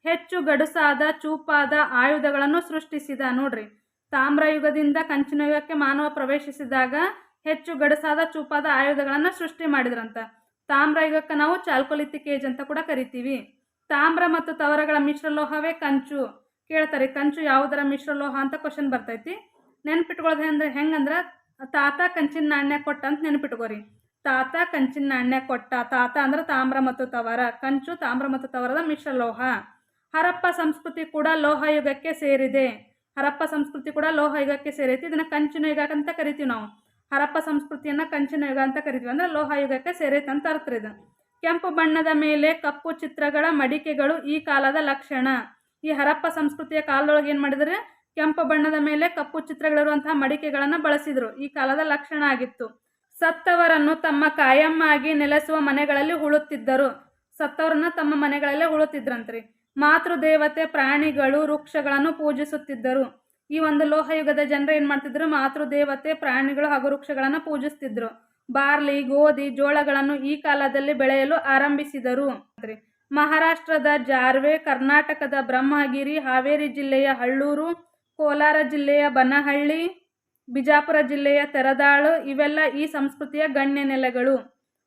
ಹೆಚ್ಚು ಗಡುಸಾದ, ಚೂಪಾದ ಆಯುಧಗಳನ್ನು ಸೃಷ್ಟಿಸಿದ. ನೋಡ್ರಿ, ತಾಮ್ರಯುಗದಿಂದ ಕಂಚಿನ ಯುಗಕ್ಕೆ ಮಾನವ ಪ್ರವೇಶಿಸಿದಾಗ ಹೆಚ್ಚು ಗಡಸಾದ ಚೂಪಾದ ಆಯುಧಗಳನ್ನು ಸೃಷ್ಟಿ ಮಾಡಿದ್ರಂತ. ತಾಮ್ರಯುಗಕ್ಕೆ ನಾವು ಚಾಲ್ಕೊಲಿತಿಕ್ ಏಜ್ ಅಂತ ಕೂಡ ಕರಿತೀವಿ. ತಾಮ್ರ ಮತ್ತು ತವರಗಳ ಮಿಶ್ರಲೋಹವೇ ಕಂಚು. ಕೇಳ್ತಾರೆ, ಕಂಚು ಯಾವುದರ ಮಿಶ್ರಲೋಹ ಅಂತ ಕ್ವಶನ್ ಬರ್ತೈತಿ. ನೆನ್ಪಿಟ್ಕೊಳ್ಳೋದು ಅಂದ್ರೆ ಹೆಂಗಂದ್ರೆ, ತಾತ ಕಂಚಿನ ನಾಣ್ಯ ಕೊಟ್ಟ ಅಂತ ನೆನ್ಪಿಟ್ಕೋರಿ. ತಾತ ಕಂಚಿನ ನಾಣ್ಯ ಕೊಟ್ಟ, ತಾತ ಅಂದ್ರೆ ತಾಮ್ರ ಮತ್ತು ತವರ, ಕಂಚು ತಾಮ್ರ ಮತ್ತು ತವರದ ಮಿಶ್ರಲೋಹ ಹರಪ್ಪ ಸಂಸ್ಕೃತಿ ಕೂಡ ಲೋಹ ಯುಗಕ್ಕೆ ಸೇರಿದೆ. ಹರಪ್ಪ ಸಂಸ್ಕೃತಿ ಕೂಡ ಲೋಹ ಯುಗಕ್ಕೆ ಸೇರೈತಿ, ಇದನ್ನ ಕಂಚಿನ ಯುಗ ಅಂತ ಕರಿತೀವಿ ನಾವು. ಹರಪ್ಪ ಸಂಸ್ಕೃತಿಯನ್ನ ಕಂಚಿನ ಯುಗ ಅಂತ ಕರಿತೀವಿ. ಅಂದ್ರೆ ಲೋಹ ಯುಗಕ್ಕೆ ಸೇರೈತೆ ಅಂತ ಅರ್ಥ ಇದು. ಕೆಂಪು ಬಣ್ಣದ ಮೇಲೆ ಕಪ್ಪು ಚಿತ್ರಗಳ ಮಡಿಕೆಗಳು ಈ ಕಾಲದ ಲಕ್ಷಣ. ಈ ಹರಪ್ಪ ಸಂಸ್ಕೃತಿಯ ಕಾಲದೊಳಗೆ ಏನು ಮಾಡಿದರೆ? ಕೆಂಪು ಬಣ್ಣದ ಮೇಲೆ ಕಪ್ಪು ಚಿತ್ರಗಳಿರುವಂತಹ ಮಡಿಕೆಗಳನ್ನು ಬಳಸಿದ್ರು. ಈ ಕಾಲದ ಲಕ್ಷಣ ಆಗಿತ್ತು. ಸತ್ತವರನ್ನು ತಮ್ಮ ಕಾಯಮ್ಮಾಗಿ ನೆಲೆಸುವ ಮನೆಗಳಲ್ಲಿ ಹುಳುತ್ತಿದ್ದರು ಸತ್ತವರನ್ನ ತಮ್ಮ ಮನೆಗಳಲ್ಲೇ ಹುಳುತ್ತಿದ್ರಂತ್ರಿ ಮಾತೃ ದೇವತೆ ಪ್ರಾಣಿಗಳು ವೃಕ್ಷಗಳನ್ನು ಪೂಜಿಸುತ್ತಿದ್ದರು. ಈ ಒಂದು ಲೋಹಯುಗದ ಜನರು ಏನು ಮಾಡ್ತಿದ್ರು? ಮಾತೃ, ದೇವತೆ, ಪ್ರಾಣಿಗಳು ಹಾಗೂ ವೃಕ್ಷಗಳನ್ನು ಪೂಜಿಸ್ತಿದ್ರು. ಬಾರ್ಲಿ, ಗೋಧಿ, ಜೋಳಗಳನ್ನು ಈ ಕಾಲದಲ್ಲಿ ಬೆಳೆಯಲು ಆರಂಭಿಸಿದರು. ಮಹಾರಾಷ್ಟ್ರದ ಜಾರ್ವೆ, ಕರ್ನಾಟಕದ ಬ್ರಹ್ಮಗಿರಿ, ಹಾವೇರಿ ಜಿಲ್ಲೆಯ ಹಳ್ಳೂರು, ಕೋಲಾರ ಜಿಲ್ಲೆಯ ಬನಹಳ್ಳಿ, ಬಿಜಾಪುರ ಜಿಲ್ಲೆಯ ತೆರದಾಳು, ಇವೆಲ್ಲ ಈ ಸಂಸ್ಕೃತಿಯ ಗಣ್ಯ ನೆಲೆಗಳು.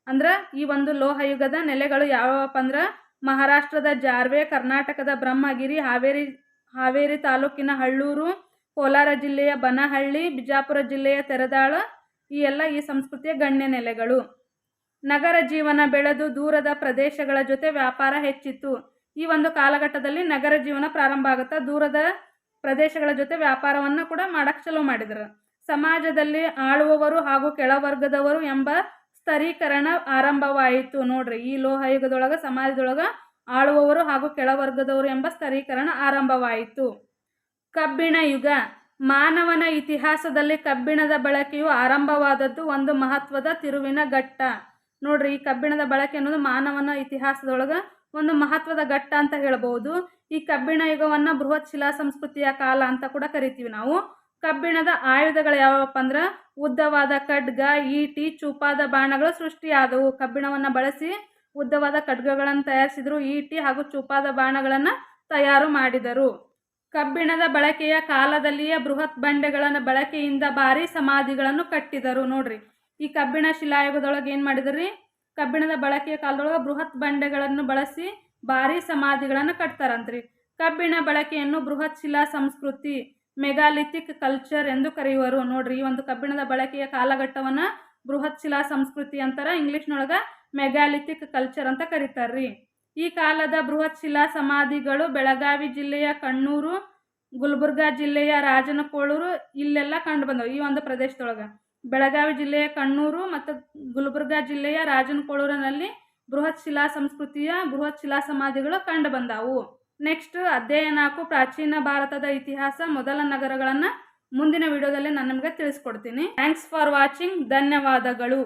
ಅಂದ್ರೆ ಈ ಒಂದು ಲೋಹಯುಗದ ನೆಲೆಗಳು ಯಾವಪ್ಪ ಅಂದ್ರೆ ಮಹಾರಾಷ್ಟ್ರದ ಜಾರ್ವೆ, ಕರ್ನಾಟಕದ ಬ್ರಹ್ಮಗಿರಿ, ಹಾವೇರಿ ಹಾವೇರಿ ತಾಲೂಕಿನ ಹಳ್ಳೂರು ಕೋಲಾರ ಜಿಲ್ಲೆಯ ಬನಹಳ್ಳಿ, ಬಿಜಾಪುರ ಜಿಲ್ಲೆಯ ತೆರದಾಳ ಈ ಎಲ್ಲ ಈ ಸಂಸ್ಕೃತಿಯ ಗಣ್ಯ ನೆಲೆಗಳು. ನಗರ ಜೀವನ ಬೆಳೆದು ದೂರದ ಪ್ರದೇಶಗಳ ಜೊತೆ ವ್ಯಾಪಾರ ಹೆಚ್ಚಿತ್ತು. ಈ ಒಂದು ಕಾಲಘಟ್ಟದಲ್ಲಿ ನಗರ ಜೀವನ ಪ್ರಾರಂಭ ಆಗುತ್ತಾ ದೂರದ ಪ್ರದೇಶಗಳ ಜೊತೆ ವ್ಯಾಪಾರವನ್ನು ಕೂಡ ಮಾಡಕ್ಕೆ ಚಲೋ ಮಾಡಿದರು. ಸಮಾಜದಲ್ಲಿ ಆಳುವವರು ಹಾಗೂ ಕೆಳವರ್ಗದವರು ಎಂಬ ಸ್ತರೀಕರಣ ಆರಂಭವಾಯಿತು ನೋಡ್ರಿ. ಈ ಲೋಹಯುಗದೊಳಗೆ, ಸಮಾಜದೊಳಗೆ ಆಳುವವರು ಹಾಗೂ ಕೆಳವರ್ಗದವರು ಎಂಬ ಸ್ತರೀಕರಣ ಆರಂಭವಾಯಿತು. ಕಬ್ಬಿಣ ಯುಗ. ಮಾನವನ ಇತಿಹಾಸದಲ್ಲಿ ಕಬ್ಬಿಣದ ಬಳಕೆಯು ಆರಂಭವಾದದ್ದು ಒಂದು ಮಹತ್ವದ ತಿರುವಿನ ಘಟ್ಟ. ನೋಡ್ರಿ, ಈ ಕಬ್ಬಿಣದ ಬಳಕೆ ಅನ್ನೋದು ಮಾನವನ ಇತಿಹಾಸದೊಳಗೆ ಒಂದು ಮಹತ್ವದ ಘಟ್ಟ ಅಂತ ಹೇಳ್ಬೋದು. ಈ ಕಬ್ಬಿಣ ಯುಗವನ್ನು ಬೃಹತ್ ಶಿಲಾ ಸಂಸ್ಕೃತಿಯ ಕಾಲ ಅಂತ ಕೂಡ ಕರಿತೀವಿ ನಾವು. ಕಬ್ಬಿಣದ ಆಯುಧಗಳು ಯಾವಪ್ಪ ಅಂದ್ರೆ ಉದ್ದವಾದ ಖಡ್ಗ, ಈಟಿ, ಚೂಪಾದ ಬಾಣಗಳು ಸೃಷ್ಟಿಯಾದವು. ಕಬ್ಬಿಣವನ್ನು ಬಳಸಿ ಉದ್ದವಾದ ಖಡ್ಗಗಳನ್ನು ತಯಾರಿಸಿದರು, ಈಟಿ ಹಾಗೂ ಚೂಪಾದ ಬಾಣಗಳನ್ನು ತಯಾರು ಮಾಡಿದರು. ಕಬ್ಬಿಣದ ಬಳಕೆಯ ಕಾಲದಲ್ಲಿಯೇ ಬೃಹತ್ ಬಂಡೆಗಳನ್ನು ಬಳಕೆಯಿಂದ ಭಾರಿ ಸಮಾಧಿಗಳನ್ನು ಕಟ್ಟಿದರು. ನೋಡ್ರಿ, ಈ ಕಬ್ಬಿಣ ಶಿಲಾಯುಗದೊಳಗೆ ಏನು ಮಾಡಿದ್ರಿ? ಕಬ್ಬಿಣದ ಬಳಕೆಯ ಕಾಲದೊಳಗೆ ಬೃಹತ್ ಬಂಡೆಗಳನ್ನು ಬಳಸಿ ಭಾರಿ ಸಮಾಧಿಗಳನ್ನು ಕಟ್ತಾರಂತ್ರಿ. ಕಬ್ಬಿಣ ಬಳಕೆಯನ್ನು ಬೃಹತ್ ಶಿಲಾ ಸಂಸ್ಕೃತಿ, ಮೆಗಾಲಿಥಿಕ್ ಕಲ್ಚರ್ ಎಂದು ಕರೆಯುವರು. ನೋಡ್ರಿ, ಈ ಒಂದು ಕಬ್ಬಿಣದ ಬಳಕೆಯ ಕಾಲಘಟ್ಟವನ್ನು ಬೃಹತ್ ಶಿಲಾ ಸಂಸ್ಕೃತಿ ಅಂತಾರ, ಇಂಗ್ಲೀಷ್ನೊಳಗೆ ಮೆಗಾಲಿಥಿಕ್ ಕಲ್ಚರ್ ಅಂತ ಕರೀತಾರ್ರಿ. ಈ ಕಾಲದ ಬೃಹತ್ ಶಿಲಾ ಸಮಾಧಿಗಳು ಬೆಳಗಾವಿ ಜಿಲ್ಲೆಯ ಕಣ್ಣೂರು, ಗುಲ್ಬರ್ಗಾ ಜಿಲ್ಲೆಯ ರಾಜನಕೋಳೂರು ಇಲ್ಲೆಲ್ಲ ಕಂಡು ಬಂದವು. ಈ ಒಂದು ಪ್ರದೇಶದೊಳಗೆ ಬೆಳಗಾವಿ ಜಿಲ್ಲೆಯ ಕಣ್ಣೂರು ಮತ್ತು ಗುಲ್ಬರ್ಗಾ ಜಿಲ್ಲೆಯ ರಾಜನಕೋಳೂರಿನಲ್ಲಿ ಬೃಹತ್ ಶಿಲಾ ಸಂಸ್ಕೃತಿಯ ಬೃಹತ್ ಶಿಲಾ ಸಮಾಧಿಗಳು ಕಂಡು ಬಂದಾವು. ನೆಕ್ಸ್ಟ್ ಅಧ್ಯಾಯ ನಾಲ್ಕು, ಪ್ರಾಚೀನ ಭಾರತದ ಇತಿಹಾಸ, ಮೊದಲ ನಗರಗಳನ್ನು ಮುಂದಿನ ವಿಡಿಯೋದಲ್ಲಿ ನಾನು ನಿಮಗೆ ತಿಳಿಸ್ಕೊಡ್ತೀನಿ. ಥ್ಯಾಂಕ್ಸ್ ಫಾರ್ ವಾಚಿಂಗ್ ಧನ್ಯವಾದಗಳು.